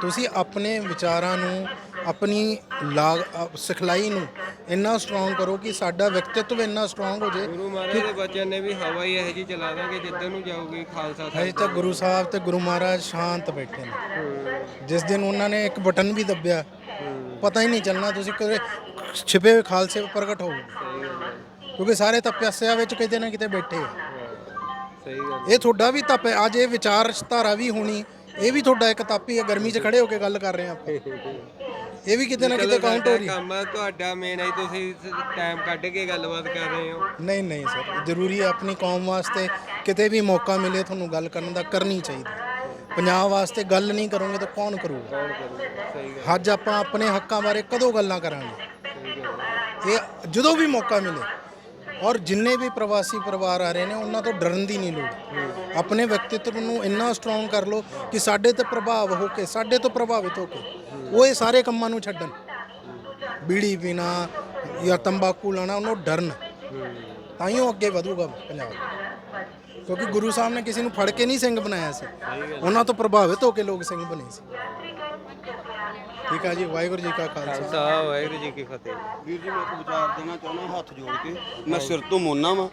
ਤੁਸੀਂ ਆਪਣੇ ਵਿਚਾਰਾਂ ਨੂੰ ਆਪਣੀ ਲਾਗ ਅ- ਸਿਖਲਾਈ ਨੂੰ ਇੰਨਾ ਸਟਰੋਂਗ ਕਰੋ ਕਿ ਸਾਡਾ ਵਿਅਕਤੀਤਵ ਇੰਨਾ ਸਟਰੋਂਗ ਹੋ ਜਾਏ ਗੁਰੂ ਮਹਾਰਾਜ ਦੇ ਬਚਨ ਨੇ ਵੀ ਹਵਾ ਹੀ ਇਹੋ ਜੀ ਚਲਾ ਦਾਂਗੇ ਜਿੱਧਰ ਨੂੰ ਜਾਊਗੀ ਖਾਲਸਾ ਹਜੇ ਤੱਕ ਗੁਰੂ ਸਾਹਿਬ ਤੇ ਗੁਰੂ ਮਹਾਰਾਜ ਸ਼ਾਂਤ ਬੈਠੇ ਨੇ। ਜਿਸ ਦਿਨ ਉਹਨਾਂ ਨੇ ਇੱਕ ਬਟਨ ਵੀ ਦੱਬਿਆ ਪਤਾ ਹੀ ਨਹੀਂ ਚੱਲਣਾ ਤੁਸੀਂ ਕਦੇ ਛਿਪੇ ਹੋਏ ਖਾਲਸੇ ਪ੍ਰਗਟ ਹੋਊਗੇ ਸਹੀ ਗੱਲ ਹੈ। ਕਿਉਂਕਿ ਸਾਰੇ ਤਪੱਸਿਆ ਵਿੱਚ ਕਿਤੇ ਨਾ ਕਿਤੇ ਬੈਠੇ ਆ। ਸਹੀ ਗੱਲ ਇਹ ਤੁਹਾਡਾ ਵੀ ਤਪ ਹੈ। ਅੱਜ ਇਹ ਵਿਚਾਰ ਧਾਰਾ ਵੀ ਹੋਣੀ ਇਹ ਵੀ ਤੁਹਾਡਾ ਇੱਕ ਤਪ ਹੀ ਹੈ। ਗਰਮੀ 'ਚ ਖੜੇ ਹੋ ਕੇ ਗੱਲ ਕਰ ਰਹੇ ਆ ਆਪਾਂ। ਇਹ ਵੀ ਕਿਤੇ ਨਾ ਕਿਤੇ ਕਾਊਂਟ ਹੋ ਰਹੀ। ਹੈ ਕੰਮ ਆ, ਤੁਹਾਡਾ ਮੇਨ ਹੈ ਤੁਸੀਂ ਟਾਈਮ ਕੱਢ ਕੇ ਗੱਲਬਾਤ ਕਰ ਰਹੇ ਹੋ। ਨਹੀਂ ਨਹੀਂ ਸਰ ਜ਼ਰੂਰੀ ਹੈ ਆਪਣੀ ਕੌਮ ਵਾਸਤੇ ਕਿਤੇ ਵੀ ਮੌਕਾ ਮਿਲੇ ਤੁਹਾਨੂੰ ਗੱਲ ਕਰਨ ਦਾ ਕਰਨੀ ਚਾਹੀਦੀ। ਪੰਜਾਬ ਵਾਸਤੇ ਗੱਲ ਨਹੀਂ ਕਰੋਗੇ ਤਾਂ ਕੌਣ ਕਰੂਗਾ? ਕੌਣ ਕਰੂਗਾ? ਸਹੀ ਗੱਲ ਅੱਜ ਆਪਾਂ ਆਪਣੇ ਹੱਕਾਂ ਬਾਰੇ ਕਦੋਂ ਗੱਲਾਂ ਕਰਾਂਗੇ? ਸਹੀ ਗੱਲ ਹੈ। ਇਹ ਜਦੋਂ ਵੀ ਮੌਕਾ ਮਿਲੇ ਔਰ ਜਿੰਨੇ ਵੀ ਪ੍ਰਵਾਸੀ ਪਰਿਵਾਰ ਆ ਰਹੇ ਨੇ, ਉਹਨਾਂ ਤੋਂ ਡਰਨ ਦੀ ਨਹੀਂ ਲੋੜ। ਆਪਣੇ ਵਿਅਕਤੀਤਵ ਨੂੰ ਇੰਨਾ ਸਟਰੋਂਗ ਕਰ ਲਓ ਕਿ ਸਾਡੇ ਤੇ ਪ੍ਰਭਾਵ ਹੋ ਕੇ, ਸਾਡੇ ਤੋਂ ਪ੍ਰਭਾਵਿਤ ਹੋ ਕੇ, ਉਹ ਇਹ ਸਾਰੇ ਕੰਮਾਂ ਨੂੰ ਛੱਡਣ। ਬੀੜੀ ਪੀਣਾ ਜਾਂ ਤੰਬਾਕੂ ਲਾਣਾ ਉਹਨੂੰ ਡਰਨ। ਤਾਂ ਹੀ ਉਹ ਅੱਗੇ ਵਧੂਗਾ ਪੰਜਾਬ। ਕਿਉਂਕਿ ਗੁਰੂ ਸਾਹਿਬ ਨੇ ਕਿਸੇ ਨੂੰ ਫੜ ਕੇ ਨਹੀਂ ਸਿੰਘ ਬਣਾਇਆ ਸੀ। ਉਹਨਾਂ ਤੋਂ ਪ੍ਰਭਾਵਿਤ ਹੋ ਕੇ ਲੋਕ ਸਿੰਘ ਬਣੇ ਸੀ। ਠੀਕ ਆ ਜੀ ਵਾਹਿਗੁਰੂ ਜੀ ਕਾ ਖਾਲਸਾ। ਖਾਲਸਾ ਵਾਹਿਗੁਰੂ ਜੀ ਕੀ ਫਤਿਹ। ਵੀਰ ਜੀ ਮੈਂ ਇੱਕ ਵਿਚਾਰ ਦੇਣਾ ਚਾਹੁੰਦਾ ਹੱਥ ਜੋੜ ਕੇ। ਮੈਂ ਸਿਰ ਤੋਂ ਮੋਨਾ ਵਾਂ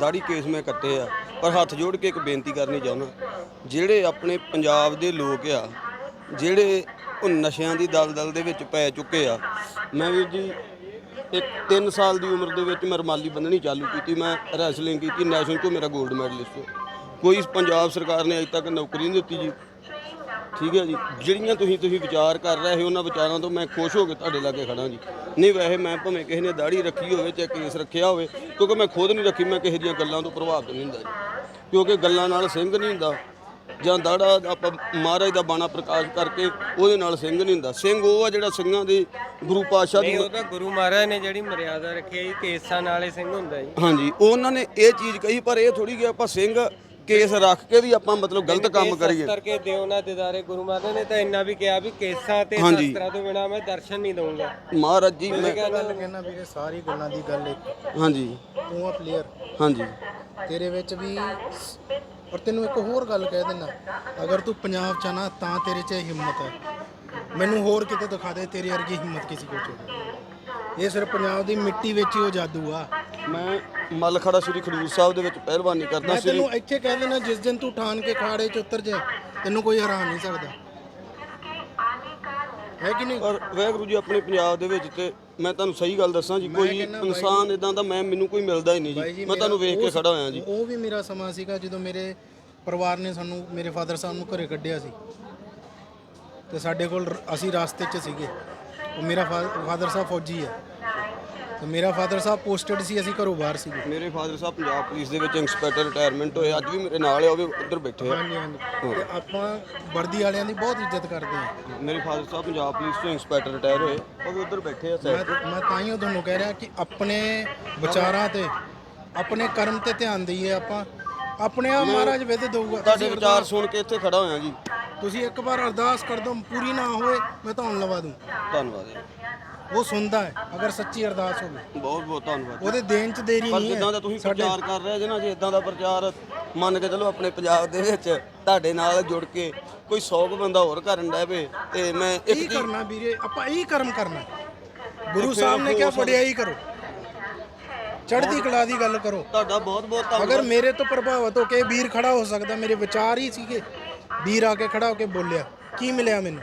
ਦਾੜੀ ਕੇਸ ਮੈਂ ਕੱਟੇ ਆ ਪਰ ਹੱਥ ਜੋੜ ਕੇ ਇੱਕ ਬੇਨਤੀ ਕਰਨੀ ਚਾਹੁੰਦਾ। ਜਿਹੜੇ ਆਪਣੇ ਪੰਜਾਬ ਦੇ ਲੋਕ ਆ ਜਿਹੜੇ ਉਹ ਨਸ਼ਿਆਂ ਦੀ ਦਲਦਲ ਦੇ ਵਿੱਚ ਪੈ ਚੁੱਕੇ ਆ ਮੈਂ ਵੀਰ ਜੀ ਇੱਕ 3 ਸਾਲ ਦੀ ਉਮਰ ਦੇ ਵਿੱਚ ਮੈਂ ਰਮਾਲੀ ਬੰਨਣੀ ਚਾਲੂ ਕੀਤੀ, ਮੈਂ ਰੈਸਲਿੰਗ ਕੀਤੀ ਨੈਸ਼ਨਲ ਤੋਂ ਮੇਰਾ 골ਡ ਮੈਡਲਿਸਟ ਕੋਈ ਪੰਜਾਬ ਸਰਕਾਰ ਨੇ ਅਜੇ ਤੱਕ ਨੌਕਰੀ ਨਹੀਂ ਦਿੱਤੀ ਜੀ। ਠੀਕ ਹੈ ਜੀ। ਜਿਹੜੀਆਂ ਤੁਸੀਂ ਤੁਸੀਂ ਵਿਚਾਰ ਕਰ ਰਹੇ ਹੋ, ਉਹਨਾਂ ਵਿਚਾਰਾਂ ਤੋਂ ਮੈਂ ਖੁਸ਼ ਹੋ ਕੇ ਤੁਹਾਡੇ ਲਾਗੇ ਖੜਾ ਜੀ। ਨਹੀਂ, ਵੈਸੇ ਮੈਂ ਭਾਵੇਂ ਕਿਸੇ ਨੇ ਦਾੜੀ ਰੱਖੀ ਹੋਵੇ ਚਾਹੇ ਕੇਸ ਰੱਖਿਆ ਹੋਵੇ, ਕਿਉਂਕਿ ਮੈਂ ਖੁਦ ਨਹੀਂ ਰੱਖੀ, ਮੈਂ ਕਿਸੇ ਦੀਆਂ ਗੱਲਾਂ ਤੋਂ ਪ੍ਰਭਾਵਿਤ ਨਹੀਂ ਹੁੰਦਾ ਜੀ। ਕਿਉਂਕਿ ਗੱਲਾਂ ਨਾਲ ਸਿੰਘ ਨਹੀਂ ਹੁੰਦਾ। ਜਾਂ ਦਾੜਾ ਆਪਾਂ ਮਹਾਰਾਜ ਦਾ ਬਾਣਾ ਪ੍ਰਕਾਸ਼ ਕਰਕੇ ਉਹਦੇ ਨਾਲ ਸਿੰਘ ਨਹੀਂ ਹੁੰਦਾ। ਸਿੰਘ ਉਹ ਆ ਜਿਹੜਾ ਸਿੰਘਾਂ ਦੇ ਗੁਰੂ ਪਾਤਸ਼ਾਹ ਨਹੀਂ ਦੀ ਉਹ ਤਾਂ ਗੁਰੂ ਮਹਾਰਾਜ ਨੇ ਜਿਹੜੀ ਮਰਿਆਦਾ ਰੱਖੀ ਹੈ ਕੇਸਾਂ ਨਾਲੇ ਸਿੰਘ ਹੁੰਦਾ ਜੀ। ਹਾਂਜੀ ਉਹਨਾਂ ਨੇ ਇਹ ਚੀਜ਼ ਕਹੀ ਪਰ ਇਹ ਥੋੜੀ ਕਿ ਆਪਾਂ ਸਿੰਘ ਕੇਸ ਰੱਖ ਕੇ ਵੀ ਆਪਾਂ ਮਤਲਬ ਗਲਤ ਕੰਮ ਕਰੀਏ। ਕਰਕੇ ਦਿਓ ਨਾ ਦਿਦਾਰੇ ਗੁਰੂ ਮਹਾਰਾਜ ਨੇ ਤਾਂ ਇੰਨਾ ਵੀ ਕਿਹਾ ਵੀ ਕੇਸਾਂ ਤੇ ਹਾਂਜੀ। ਸ਼ਸਤਰਾਂ ਤੋਂ ਬਿਨਾ ਮੈਂ ਦਰਸ਼ਨ ਨਹੀਂ ਦਊਂਗਾ। ਮਹਾਰਾਜ ਜੀ ਮੈਂ ਗੱਲ ਕਹਿਣਾ ਵੀਰੇ ਸਾਰੀ ਗੱਲਾਂ ਦੀ ਗੱਲ ਇੱਕ। ਹਾਂਜੀ। ਤੂੰ ਆ ਪਲੇਅਰ ਹਾਂਜੀ। ਤੇਰੇ ਵਿੱਚ ਵੀ ਔਰ ਤੈਨੂੰ ਇੱਕ ਹੋਰ ਗੱਲ ਕਹਿ ਦਿੰਦਾ ਅਗਰ ਤੂੰ ਪੰਜਾਬ ਚ ਆ ਨਾ ਤਾਂ ਤੇਰੇ 'ਚ ਇਹ ਹਿੰਮਤ ਹੈ। ਮੈਨੂੰ ਹੋਰ ਕਿਤੇ ਦਿਖਾ ਦੇ ਤੇਰੇ ਵਰਗੀ ਹਿੰਮਤ ਕਿਸੇ ਕੋਲ ਚ ਇਹ ਸਿਰਫ ਪੰਜਾਬ ਦੀ ਮਿੱਟੀ ਵਿੱਚ ਹੀ ਉਹ ਜਾਦੂ ਆ। ਮੈਂ ਮਲਖੜਾ ਸ੍ਰੀ ਖਡੂਰ ਸਾਹਿਬ ਦੇ ਵਿੱਚ ਪਹਿਲਵਾਨੀ ਕਰਦਾ ਮੈਂ ਸ੍ਰੀ ਤੈਨੂੰ ਇੱਥੇ ਕਹਿ ਦਿੰਦਾ ਜਿਸ ਦਿਨ ਤੂੰ ਠਾਣ ਕੇ ਖਾੜੇ 'ਚ ਉਤਰ ਜਾ ਤੈਨੂੰ ਕੋਈ ਹਰਾ ਨਹੀਂ ਸਕਦਾ। ਹੈ ਕਿ ਨਹੀਂ ਪਰ ਵਾਹਿਗੁਰੂ ਜੀ ਆਪਣੇ ਪੰਜਾਬ ਦੇ ਵਿੱਚ ਤੇ ਮੈਂ ਤੁਹਾਨੂੰ ਸਹੀ ਗੱਲ ਦੱਸਾਂ ਜੀ ਕੋਈ ਇਨਸਾਨ ਇਦਾਂ ਦਾ ਮੈਂ ਮੈਨੂੰ ਕੋਈ ਮਿਲਦਾ ਹੀ ਨਹੀਂ ਜੀ। ਮੈਂ ਤੁਹਾਨੂੰ ਵੇਖ ਕੇ ਖੜਾ ਹੋਇਆ ਜੀ। ਉਹ ਵੀ ਮੇਰਾ ਸਮਾਂ ਸੀਗਾ ਜਦੋਂ ਮੇਰੇ ਪਰਿਵਾਰ ਨੇ ਸਾਨੂੰ ਮੇਰੇ ਫਾਦਰ ਸਾਹਿਬ ਨੂੰ ਘਰੇ ਕੱਢਿਆ ਸੀ। ਤੇ ਸਾਡੇ ਕੋਲ ਅਸੀਂ ਰਾਸਤੇ 'ਚ ਸੀਗੇ। ਉਹ ਮੇਰਾ ਫਾਦਰ ਸਾਹਿਬ ਫੌਜੀ ਹੈ ਤੇ ਮੇਰਾ ਫਾਦਰ ਸਾਹਿਬ ਪੋਸਟਡ ਸੀ ਅਸੀਂ ਘਰੋਂ ਬਾਹਰ ਸੀਗੇ ਮੇਰੇ ਫਾਦਰ ਸਾਹਿਬ ਪੰਜਾਬ ਪੁਲਿਸ ਦੇ ਵਿੱਚ ਇੰਸਪੈਕਟਰ ਰਿਟਾਇਰਮੈਂਟ ਹੋਏ ਅੱਜ ਵੀ ਮੇਰੇ ਨਾਲ ਆ ਉਹ ਵੀ ਉੱਧਰ ਬੈਠੇ ਆ। ਹਾਂਜੀ ਹਾਂਜੀ। ਤੇ ਆਪਾਂ ਵਰਦੀ ਵਾਲਿਆਂ ਦੀ ਬਹੁਤ ਇੱਜ਼ਤ ਕਰਦੇ ਹਾਂ। ਮੇਰੇ ਫਾਦਰ ਸਾਹਿਬ ਪੰਜਾਬ ਪੁਲਿਸ ਤੋਂ ਇੰਸਪੈਕਟਰ ਰਿਟਾਇਰ ਹੋਏ ਉਹ ਵੀ ਉੱਧਰ ਬੈਠੇ ਆ ਮੈਂ ਸਾਈਡ ਮੈਂ ਤਾਂ ਹੀ ਉਹ ਤੁਹਾਨੂੰ ਕਹਿ ਰਿਹਾ ਕਿ ਆਪਣੇ ਵਿਚਾਰਾਂ ਤੇ ਆਪਣੇ ਕਰਮ ਤੇ ਧਿਆਨ ਦਈਏ ਆਪਾਂ। ਆਪਣੇ ਆਪ ਮਹਾਰਾਜ ਵਿਦ ਦਊਗਾ। ਤੁਹਾਡੇ ਤੁਸੀਂ ਵਿਚਾਰ ਸੁਣ ਕੇ ਇੱਥੇ ਖੜਾ ਹੋਇਆ ਜੀ। ਤੁਸੀਂ ਇੱਕ ਵਾਰ ਅਰਦਾਸ ਕਰ ਦੋ ਪੂਰੀ ਨਾ ਹੋਏ ਮੈਂ ਤੁਹਾਨੂੰ ਲਵਾ ਦੂੰ। ਧੰਨਵਾਦ ਜੀ। ਉਹ ਸੁਣਦਾ ਹੈ ਅਗਰ ਸੱਚੀ ਅਰਦਾਸ ਹੋਵੇ। ਬਹੁਤ ਬਹੁਤ ਧੰਨਵਾਦ। ਉਹਦੇ ਦੇਣ ਚ ਦੇਰੀ ਪਰ ਨਹੀਂ ਜਿੱਦਾਂ ਦਾ ਤੁਸੀਂ ਸਾਡੇ- ਪ੍ਰਚਾਰ ਕਰ ਰਹੇ ਜੇ ਨਾ ਜੇ ਇਦਾਂ ਦਾ ਪ੍ਰਚਾਰ ਮੰਨ ਕੇ ਚਲੋ ਆਪਣੇ ਪੰਜਾਬ ਦੇ ਵਿੱਚ ਤੁਹਾਡੇ ਨਾਲ ਜੁੜ ਕੇ ਕੋਈ 100 ਕੁ ਬੰਦਾ ਹੋਰ ਕਰਨ ਡੈ ਪਏ ਤੇ ਮੈਂ ਇੱਕ ਇਹ ਚੀਜ਼ ਕਰਨਾ ਵੀਰੇ? ਆਪਾਂ ਇਹ ਕਰਮ ਕਰਨਾ। ਗੁਰੂ ਸਾਹਿਬ ਨੇ ਕਿਹਾ ਹੀ ਕਰੋ। ਚੜ੍ਹਦੀ ਕਲਾ ਦੀ ਗੱਲ ਕਰੋ। ਤੁਹਾਡਾ ਬਹੁਤ ਬਹੁਤ ਧੰਨਵਾਦ। ਅਗਰ ਮੇਰੇ ਤੋਂ ਪ੍ਰਭਾਵਿਤ ਹੋ ਕੇ ਵੀਰ ਖੜਾ ਹੋ ਸਕਦਾ ਮੇਰੇ ਵਿਚਾਰ ਹੀ ਸੀਗੇ। ਵੀਰ ਆ ਕੇ ਖੜਾ ਹੋ ਕੇ ਬੋਲਿਆ ਕੀ ਮਿਲਿਆ ਮੈਨੂੰ?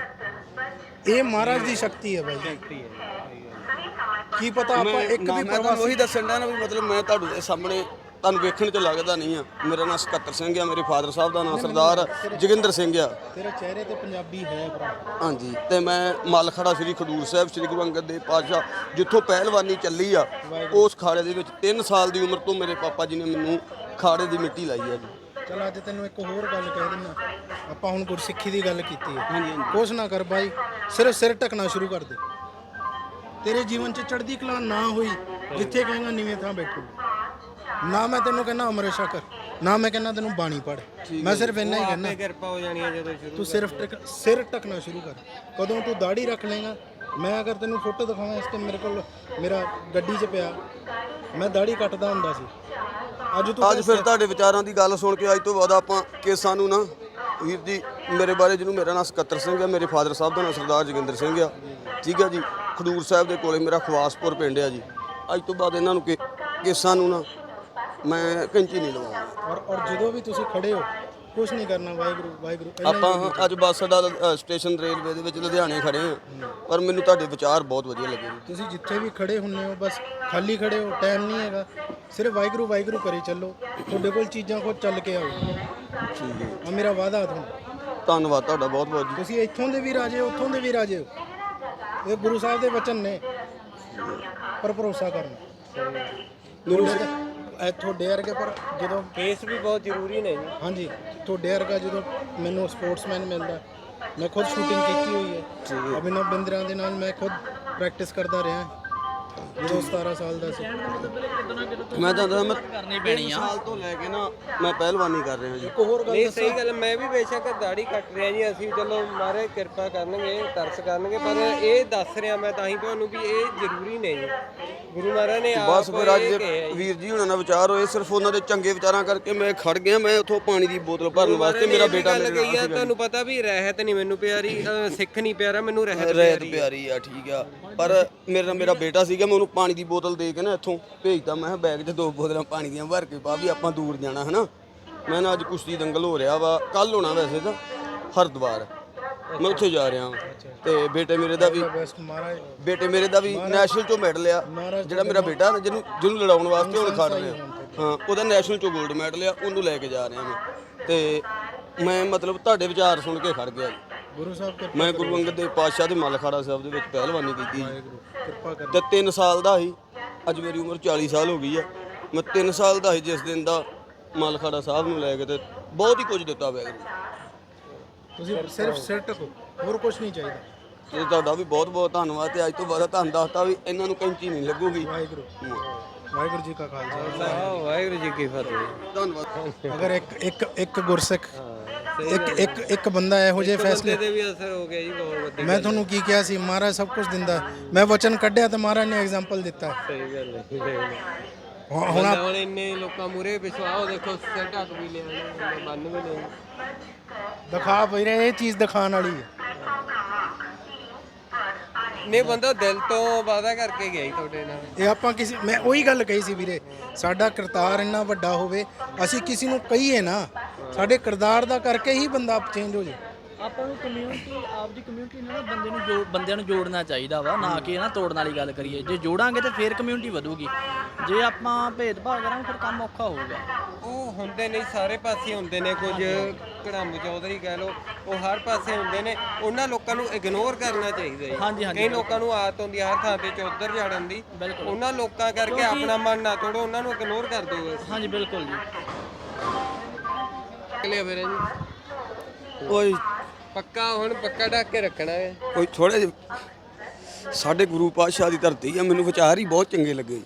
ਇਹ ਮਹਾਰਾਜ ਦੀ ਸ਼ਕਤੀ ਹੈ ਬਾਈ। ਕੀ ਪਤਾ ਆਪਾਂ ਇੱਕ ਵੀ ਤੁਹਾਨੂੰ ਉਹੀ ਪ੍ਰਵਾਸੀ ਦੱਸਣ ਦਾ ਨਾ ਵੀ ਮਤਲਬ ਮੈਂ ਤੁਹਾਡੇ ਸਾਹਮਣੇ ਤੁਹਾਨੂੰ ਵੇਖਣ 'ਚ ਲੱਗਦਾ ਨਹੀਂ ਆ। ਮੇਰਾ ਨਾਮ ਸਕੱਤਰ ਸਿੰਘ ਆ ਮੇਰੇ ਫਾਦਰ ਸਾਹਿਬ ਦਾ ਨਾਮ ਸਰਦਾਰ ਜੋਗਿੰਦਰ ਸਿੰਘ ਆ। ਤੇਰੇ ਚਿਹਰੇ ਤੇ ਪੰਜਾਬੀ ਹੈ ਭਰਾ। ਹਾਂਜੀ ਤੇ ਮੈਂ ਮਲ ਖੜਾ ਸ੍ਰੀ ਖਡੂਰ ਸਾਹਿਬ ਸ੍ਰੀ ਗੁਰੂ ਅੰਗਦ ਦੇਵ ਪਾਤਸ਼ਾਹ ਜਿੱਥੋਂ ਪਹਿਲਵਾਨੀ ਚੱਲੀ ਆ ਉਸ ਖਾੜੇ ਦੇ ਵਿੱਚ 3 ਸਾਲ ਦੀ ਉਮਰ ਤੋਂ ਮੇਰੇ ਪਾਪਾ ਜੀ ਨੇ ਮੈਨੂੰ ਖਾੜੇ ਦੀ ਮਿੱਟੀ ਲਾਈ ਆ ਜੀ। ਚਲ ਅੱਜ ਤੈਨੂੰ ਇੱਕ ਹੋਰ ਗੱਲ ਕਹਿ ਦਿੰਦਾ। ਆਪਾਂ ਹੁਣ ਗੁਰਸਿੱਖੀ ਦੀ ਗੱਲ ਕੀਤੀ ਹੈ। ਕੁਛ ਨਾ ਕਰ ਬਾਈ ਸਿਰਫ ਸਿਰ ਟਕਣਾ ਸ਼ੁਰੂ ਕਰ ਦੇ। ਤੇਰੇ ਜੀਵਨ 'ਚ ਚੜ੍ਹਦੀ ਕਲਾ ਨਾ ਹੋਈ ਜਿੱਥੇ ਕਹੇਗਾ ਨੀਵੇਂ ਥਾਂ ਬੈਠੂ। ਨਾ ਮੈਂ ਤੈਨੂੰ ਕਹਿੰਦਾ ਅੰਮ੍ਰਿਤ ਛਕ ਨਾ ਮੈਂ ਕਹਿੰਦਾ ਤੈਨੂੰ ਬਾਣੀ ਪੜ ਮੈਂ ਸਿਰਫ ਇੰਨਾ ਹੀ ਕਹਿੰਦਾ। ਕਿਰਪਾ ਹੋ ਜਾਣੀ ਹੈ ਜਦੋਂ ਸ਼ੁਰੂ ਤੂੰ ਸਿਰਫ ਟਕ- ਸਿਰ ਟਕਣਾ ਸ਼ੁਰੂ ਕਰ। ਕਦੋਂ ਤੂੰ ਦਾੜੀ ਰੱਖ ਲੇਗਾ ਮੈਂ ਅਗਰ ਤੈਨੂੰ ਫੋਟੋ ਦਿਖਾਵਾਂ ਇਸ ਤੇ ਮੇਰੇ ਕੋਲ ਮੇਰਾ ਗੱਡੀ 'ਚ ਪਿਆ। ਮੈਂ ਦਾੜੀ ਕੱਟਦਾ ਹੁੰਦਾ ਸੀ। ਅੱਜ ਤੂੰ ਅੱਜ ਫਿਰ ਤੁਹਾਡੇ ਵਿਚਾਰਾਂ ਦੀ ਗੱਲ ਸੁਣ ਕੇ ਅੱਜ ਤੋਂ ਬਾਅਦ ਆਪਾਂ ਕੇਸਾਂ ਨੂੰ ਨਾ ਵੀਰ ਜੀ ਮੇਰੇ ਬਾਰੇ ਜਿਹਨੂੰ ਮੇਰਾ ਨਾਮ ਸਕੱਤਰ ਸਿੰਘ ਹੈ ਮੇਰੇ ਫਾਦਰ ਸਾਹਿਬ ਦਾ ਨਾਮ ਸਰਦਾਰ ਜੋਗਿੰਦਰ ਸਿੰਘ ਆ। ਠੀਕ ਹੈ ਜੀ ਖਡੂਰ ਸਾਹਿਬ ਦੇ ਕੋਲੇ ਮੇਰਾ ਖਵਾਸਪੁਰ ਪਿੰਡ ਆ ਜੀ। ਅੱਜ ਤੋਂ ਬਾਅਦ ਇਹਨਾਂ ਨੂੰ ਕੇ- ਕੇਸਾਂ ਨੂੰ ਨਾ ਮੈਂ ਕੈਂਚੀ ਨਹੀਂ ਲਵਾਉਂਗਾ ਔਰ ਔਰ ਜਦੋਂ ਵੀ ਤੁਸੀਂ ਖੜੇ ਹੋ ਕੁਝ ਨਹੀਂ ਕਰਨਾ ਵਾਹਿਗੁਰੂ ਵਾਹਿਗੁਰੂ ਇੰਨਾ ਹੀ ਆਪਾਂ ਅੱਜ ਬੱਸ ਅ, ਸਟੇਸ਼ਨ ਰੇਲਵੇ ਦੇ ਵਿੱਚ ਲੁਧਿਆਣੇ ਖੜੇ ਹਾਂ। ਪਰ ਮੈਨੂੰ ਤੁਹਾਡੇ ਵਿਚਾਰ ਬਹੁਤ ਵਧੀਆ ਲੱਗੇ। ਜੀ ਤੁਸੀਂ ਜਿੱਥੇ ਵੀ ਖੜੇ ਹੁੰਨੇ ਹੋ ਬਸ ਖਾਲੀ ਖੜੇ ਹੋ ਟਾਈਮ ਨਹੀਂ ਹੈਗਾ। ਸਿਰਫ ਵਾਹਿਗੁਰੂ ਵਾਹਿਗੁਰੂ ਕਰੀ ਚੱਲੋ। ਤੁਹਾਡੇ ਕੋਲ ਚੀਜ਼ਾਂ ਖੁਦ ਚੱਲ ਕੇ ਆਓ। ਠੀਕ ਹੈ। ਆ ਮੇਰਾ ਵਾਅਦਾ ਤੁਹਾਨੂੰ। ਧੰਨਵਾਦ ਤੁਹਾਡਾ ਬਹੁਤ ਬਹੁਤ ਜੀ। ਤੁਸੀਂ ਇੱਥੋਂ ਦੇ ਵੀ ਰਾਜੇ ਹੋ ਉੱਥੋਂ ਦੇ ਵੀ ਰਾਜੇ ਹੋ। ਇਹ ਗੁਰੂ ਸਾਹਿਬ ਦੇ ਵਚਨ ਨੇ। ਪਰ ਭਰੋਸਾ ਕਰਨਾ। ਗੁਰੂ ਦੇ ਇਹ ਤੁਹਾਡੇ ਵਰਗੇ ਪਰ ਜਦੋਂ ਕੇਸ ਵੀ ਬਹੁਤ ਜ਼ਰੂਰੀ ਨੇ ਜੀ। ਹਾਂਜੀ ਤੁਹਾਡੇ ਵਰਗਾ ਜਦੋਂ ਮੈਨੂੰ ਸਪੋਰਟਸਮੈਨ ਮਿਲਦਾ ਮੈਂ ਖੁਦ ਸ਼ੂਟਿੰਗ ਕੀਤੀ ਹੋਈ ਹੈ। ਅਭਿਨਵ ਬਿੰਦਰਾ ਦੇ ਨਾਲ ਮੈਂ ਖੁਦ ਪ੍ਰੈਕਟਿਸ ਕਰਦਾ ਰਿਹਾ। ਜਦੋਂ 17 ਸਾਲ ਦਾ ਸੀ। ਮੈਂ ਚਾਹੁੰਦਾ ਮੈਂ ਕਰਨੀ ਪੈਣੀ ਆ। ਸਾਲ ਤੋਂ ਲੈ ਕੇ ਨਾ ਮੈਂ ਪਹਿਲਵਾਨੀ ਕਰ ਰਿਹਾ ਜੀ। ਇੱਕ ਹੋਰ ਗੱਲ ਨਹੀਂ ਸਹੀ ਗੱਲ ਮੈਂ ਵੀ ਬੇਸ਼ੱਕ ਦਾੜੀ ਕੱਟ ਰਿਹਾ ਜੀ ਅਸੀਂ ਚਲੋ ਮਾਰੇ ਕਿਰਪਾ ਕਰਨਗੇ ਤਰਸ ਕਰਨਗੇ ਪਰ ਇਹ ਦੱਸ ਰਿਹਾ ਮੈਂ ਤਾਂ ਹੀ ਤੁਹਾਨੂੰ ਵੀ ਇਹ ਜ਼ਰੂਰੀ ਨਹੀਂ। ਜੀ ਗੁਰੂ ਮਹਾਰਾਜ ਨੇ ਆਪ ਬਸ ਫਿਰ ਅੱਜ ਇਹ ਜੀ। ਵੀਰ ਜੀ ਹੁਣਾਂ ਨਾਲ ਵਿਚਾਰ ਹੋਏ ਸਿਰਫ ਉਹਨਾਂ ਦੇ ਚੰਗੇ ਵਿਚਾਰਾਂ ਕਰਕੇ ਮੈਂ ਖੜ ਗਿਆ ਮੈਂ ਉੱਥੋਂ ਪਾਣੀ ਦੀ ਬੋਤਲ ਭਰਨ ਵਾਸਤੇ ਮੇਰਾ ਇਹ ਵੀ ਬੇਟਾ ਗੱਲ ਮੇਰੇ ਕਹੀ ਆ ਨਾਲ ਤੁਹਾਨੂੰ ਪਤਾ ਵੀ ਰਹਿਤ ਨਹੀਂ ਮੈਨੂੰ ਪਿਆਰੀ ਸਿੱਖ ਨਹੀਂ ਪਿਆਰਾ ਮੈਨੂੰ ਰਹਿਤ ਰਹਿਤ ਪਿਆਰੀ ਆ। ਠੀਕ ਆ। ਪਰ ਮੇਰਾ ਮੇਰਾ ਬੇਟਾ ਸੀਗਾ ਮੈਂ ਉਹਨੂੰ ਪਾਣੀ ਦੀ ਬੋਤਲ ਦੇ ਕੇ ਨਾ ਇੱਥੋਂ ਭੇਜਤਾ। ਮੈਂ ਕਿਹਾ ਬੈਗ 'ਚ ਦੋ ਬੋਤਲਾਂ ਪਾਣੀ ਦੀਆਂ ਭਰ ਕੇ ਪਾ ਵੀ ਆਪਾਂ ਦੂਰ ਜਾਣਾ, ਹਨਾ? ਮੈਂ ਨਾ ਅੱਜ ਕੁਸ਼ਤੀ ਦੰਗਲ ਹੋ ਰਿਹਾ ਵਾ। ਕੱਲ ਹੋਣਾ ਵੈਸੇ ਤਾਂ, ਹਰਿਦੁਆਰ। ਮੈਂ ਉੱਥੇ ਜਾ ਰਿਹਾ ਵਾਂ। ਤੇ ਬੇਟੇ ਮੇਰੇ ਦਾ ਵੀ ਬੇਟੇ ਮੇਰੇ ਦਾ ਵੀ ਨੈਸ਼ਨਲ ਚੋਂ ਮੈਡਲ ਆ। ਜਿਹੜਾ ਮੇਰਾ ਬੇਟਾ ਨਾ, ਜਿਹਨੂੰ ਜਿਹਨੂੰ ਲੜਾਉਣ ਵਾਸਤੇ ਹੁਣ ਖੜ ਰਿਹਾ। ਹਾਂ, ਉਹਦਾ ਨੈਸ਼ਨਲ ਚੋਂ 골ਡ ਮੈਡਲ ਆ, ਉਹਨੂੰ ਲੈ ਕੇ ਜਾ ਰਿਹਾ ਮੈਂ। ਤੇ ਮੈਂ ਮਤਲਬ ਤੁਹਾਡੇ ਵਿਚਾਰ ਸੁਣ ਕੇ ਖੜ ਗਿਆ ਜੀ। ਗੁਰੂ ਸਾਹਿਬ ਕਿਰਪਾ ਮੈਂ ਗੁਰੂ ਅੰਗਦ ਦੇਵ ਪਾਤਸ਼ਾਹ ਦੇ ਮਲਖਾੜਾ ਸਾਹਿਬ ਦੇ ਵਿੱਚ ਪਹਿਲਵਾਨੀ ਕੀਤੀ ਜੀ। ਕਿਰਪਾ ਕਰ ਤੇ 3 ਸਾਲ ਦਾ ਸੀ। ਅੱਜ ਮੇਰੀ ਉਮਰ 40 ਸਾਲ ਹੋ ਗਈ ਆ। ਮੈਂ 3 ਸਾਲ ਦਾ ਸੀ ਜਿਸ ਦਿਨ ਦਾ ਮਲਖਾੜਾ ਸਾਹਿਬ ਨੂੰ ਲੈ ਕੇ ਤੇ ਬਹੁਤ ਹੀ ਕੁਝ ਦਿੱਤਾ ਵੈਗਰੂ ਤੁਸੀਂ ਸਿਰਫ ਸਿਰ ਟਕੋ ਹੋਰ ਕੁਝ ਨਹੀਂ ਚਾਹੀਦਾ। ਤੇ ਤੁਹਾਡਾ ਵੀ ਬਹੁਤ ਬਹੁਤ ਧੰਨਵਾਦ ਤੇ ਅੱਜ ਤੋਂ ਬਾਅਦ ਤੁਹਾਨੂੰ ਦੱਸਤਾ ਵੀ ਇਹਨਾਂ ਨੂੰ ਕੈਂਚੀ ਨਹੀਂ ਲੱਗੂਗੀ। ਵਾਹਿਗੁਰੂ। ਵਾਹਿਗੁਰੂ ਜੀ ਕਾ ਖਾਲਸਾ। ਵਾਹਿਗੁਰੂ ਜੀ ਕੀ ਫਤਿਹ। ਧੰਨਵਾਦ। ਅਗਰ ਇੱਕ ਇੱਕ ਇੱਕ ਗੁਰਸਿੱਖ ਇੱਕ ਇੱਕ ਇੱਕ ਬੰਦਾ ਇਹੋ ਜਿਹੇ ਫੈਸਲੇ ਤੇ ਵੀ ਅਸਰ ਹੋ ਗਿਆ ਜੀ ਬਹੁਤ ਵੱਡੀ ਮੈਂ ਤੁਹਾਨੂੰ ਕੀ ਕਿਹਾ ਸੀ ਮਹਾਰਾਜ ਸਭ ਕੁਝ ਦਿੰਦਾ। ਮੈਂ ਵਚਨ ਕੱਢਿਆ ਤੇ ਮਹਾਰਾਜ ਨੇ ਐਗਜ਼ਾਮਪਲ ਦਿੱਤਾ। ਸਹੀ ਗੱਲ ਹੈ। ਸਹੀ ਗੱਲ ਹੈ। ਹੁਣ ਹੁਣ ਬੰਦਾ ਹੁਣ ਇੰਨੇ ਲੋਕਾਂ ਮੂਰੇ ਵਿਸ਼ਵਾਸ ਦੇਖੋ ਸਿਰ ਢੱਕ ਵੀ ਲਿਆ ਉਹਨੇ, ਬੰਨ ਵੀ ਲਿਆ। ਦਿਖਾ ਵੀਰੇ ਇਹ ਚੀਜ਼ ਦਿਖਾਉਣ ਵਾਲੀ ਹੈ। ਨਹੀਂ, ਬੰਦਾ ਦਿਲ ਤੋਂ ਵਾਦਾ ਕਰਕੇ ਗਿਆ ਜੀ ਤੁਹਾਡੇ ਨਾਲ। ਇਹ ਆਪਾਂ ਕਿਸੇ ਮੈਂ ਉਹੀ ਗੱਲ ਕਹੀ ਸੀ ਵੀਰੇ, ਸਾਡਾ ਕਰਤਾਰ ਇੰਨਾ ਵੱਡਾ ਹੋਵੇ, ਅਸੀਂ ਕਿਸੇ ਨੂੰ ਕਹੀਏ ਨਾ, ਸਾਡੇ ਕਿਰਦਾਰ ਦਾ ਕਰਕੇ ਹੀ ਬੰਦਾ ਚੇਂਜ ਹੋ ਜੇ ਆਪਾਂ ਨੂੰ ਕਮਿਊਨਿਟੀ ਆਪਦੀ ਕਮਿਊਨਿਟੀ ਨਾਲ ਨਾ ਬੰਦੇ ਨੂੰ ਜੋ ਬੰਦਿਆਂ ਨੂੰ ਜੋੜਨਾ ਚਾਹੀਦਾ ਵਾ ਨਾ ਕਿ ਨਾ ਤੋੜਨ ਵਾਲੀ ਗੱਲ ਕਰੀਏ। ਜੇ ਜੋੜਾਂਗੇ ਤੇ ਫੇਰ ਕਮਿਊਨਿਟੀ ਵਧੂਗੀ। ਜੇ ਆਪਾਂ ਭੇਦਭਾਵ ਕਰਾਂਗੇ ਫਿਰ ਕੰਮ ਔਖਾ ਹੋਊਗਾ। ਉਹ ਹੁੰਦੇ ਨਹੀਂ ਸਾਰੇ ਪਾਸੇ ਹੁੰਦੇ ਨੇ ਕੁਝ। ਕੜੰਬ ਚੌਧਰੀ ਕਹਿ ਲੋ ਉਹ ਹਰ ਪਾਸੇ ਹੁੰਦੇ ਨੇ। ਉਹਨਾਂ ਲੋਕਾਂ ਨੂੰ ਇਗਨੋਰ ਕਰਨਾ ਚਾਹੀਦਾ ਜੀ। ਹਾਂਜੀ, ਹਾਂਜੀ, ਕਈ ਲੋਕਾਂ ਨੂੰ ਆਦਤ ਹੁੰਦੀ ਹੈ ਹਰ ਥਾਂ ਤੇ ਚੌਧਰ ਜਾੜਨ ਦੀ। ਉਹਨਾਂ ਲੋਕਾਂ ਕਰਕੇ ਆਪਣਾ ਮਨ ਨਾ ਤੋੜੋ ਉਹਨਾਂ ਨੂੰ ਇਗਨੋਰ ਕਰ ਦਿਓ ਬਸ। ਹਾਂਜੀ ਬਿਲਕੁਲ ਜੀ। ਅਗਲੇ ਫਿਰ ਜੀ। ਓਏ। ਪੱਕਾ ਹੁਣ ਪੱਕਾ ਢੱਕ ਕੇ ਰੱਖਣਾ ਹੈ। ਕੋਈ ਥੋੜੇ ਸਾਡੇ ਗੁਰੂ ਪਾਤਸ਼ਾਹ ਦੀ ਧਰਤੀ ਆ ਮੈਨੂੰ ਵਿਚਾਰ ਹੀ ਬਹੁਤ ਚੰਗੇ ਲੱਗੇ।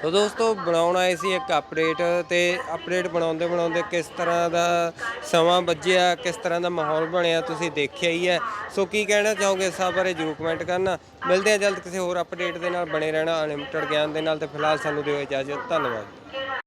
ਸੋ ਦੋਸਤੋ ਬਣਾਉਣ ਆਏ ਸੀ ਇੱਕ ਅਪਡੇਟ ਤੇ ਅਪਡੇਟ ਬਣਾਉਂਦੇ ਬਣਾਉਂਦੇ ਕਿਸ ਤਰ੍ਹਾਂ ਦਾ ਸਮਾਂ ਵੱਜਿਆ ਕਿਸ ਤਰ੍ਹਾਂ ਦਾ ਮਾਹੌਲ ਬਣਿਆ ਤੁਸੀਂ ਦੇਖਿਆ ਹੀ ਹੈ। ਸੋ ਕੀ ਕਹਿਣਾ ਚਾਹੋਗੇ ਇਸ ਸਭ ਬਾਰੇ ਜਰੂਰ ਕਮੈਂਟ ਕਰਨਾ। ਮਿਲਦੇ ਹਾਂ ਜਲਦ ਕਿਸੇ ਹੋਰ ਅਪਡੇਟ ਦੇ ਨਾਲ ਬਣੇ ਰਹਿਣਾ ਅਨਲਿਮਟਿਡ ਗਿਆਨ ਦੇ ਨਾਲ ਤੇ ਫਿਲਹਾਲ ਸਾਨੂੰ ਦਿਓ ਇਜਾਜ਼ਤ ਧੰਨਵਾਦ।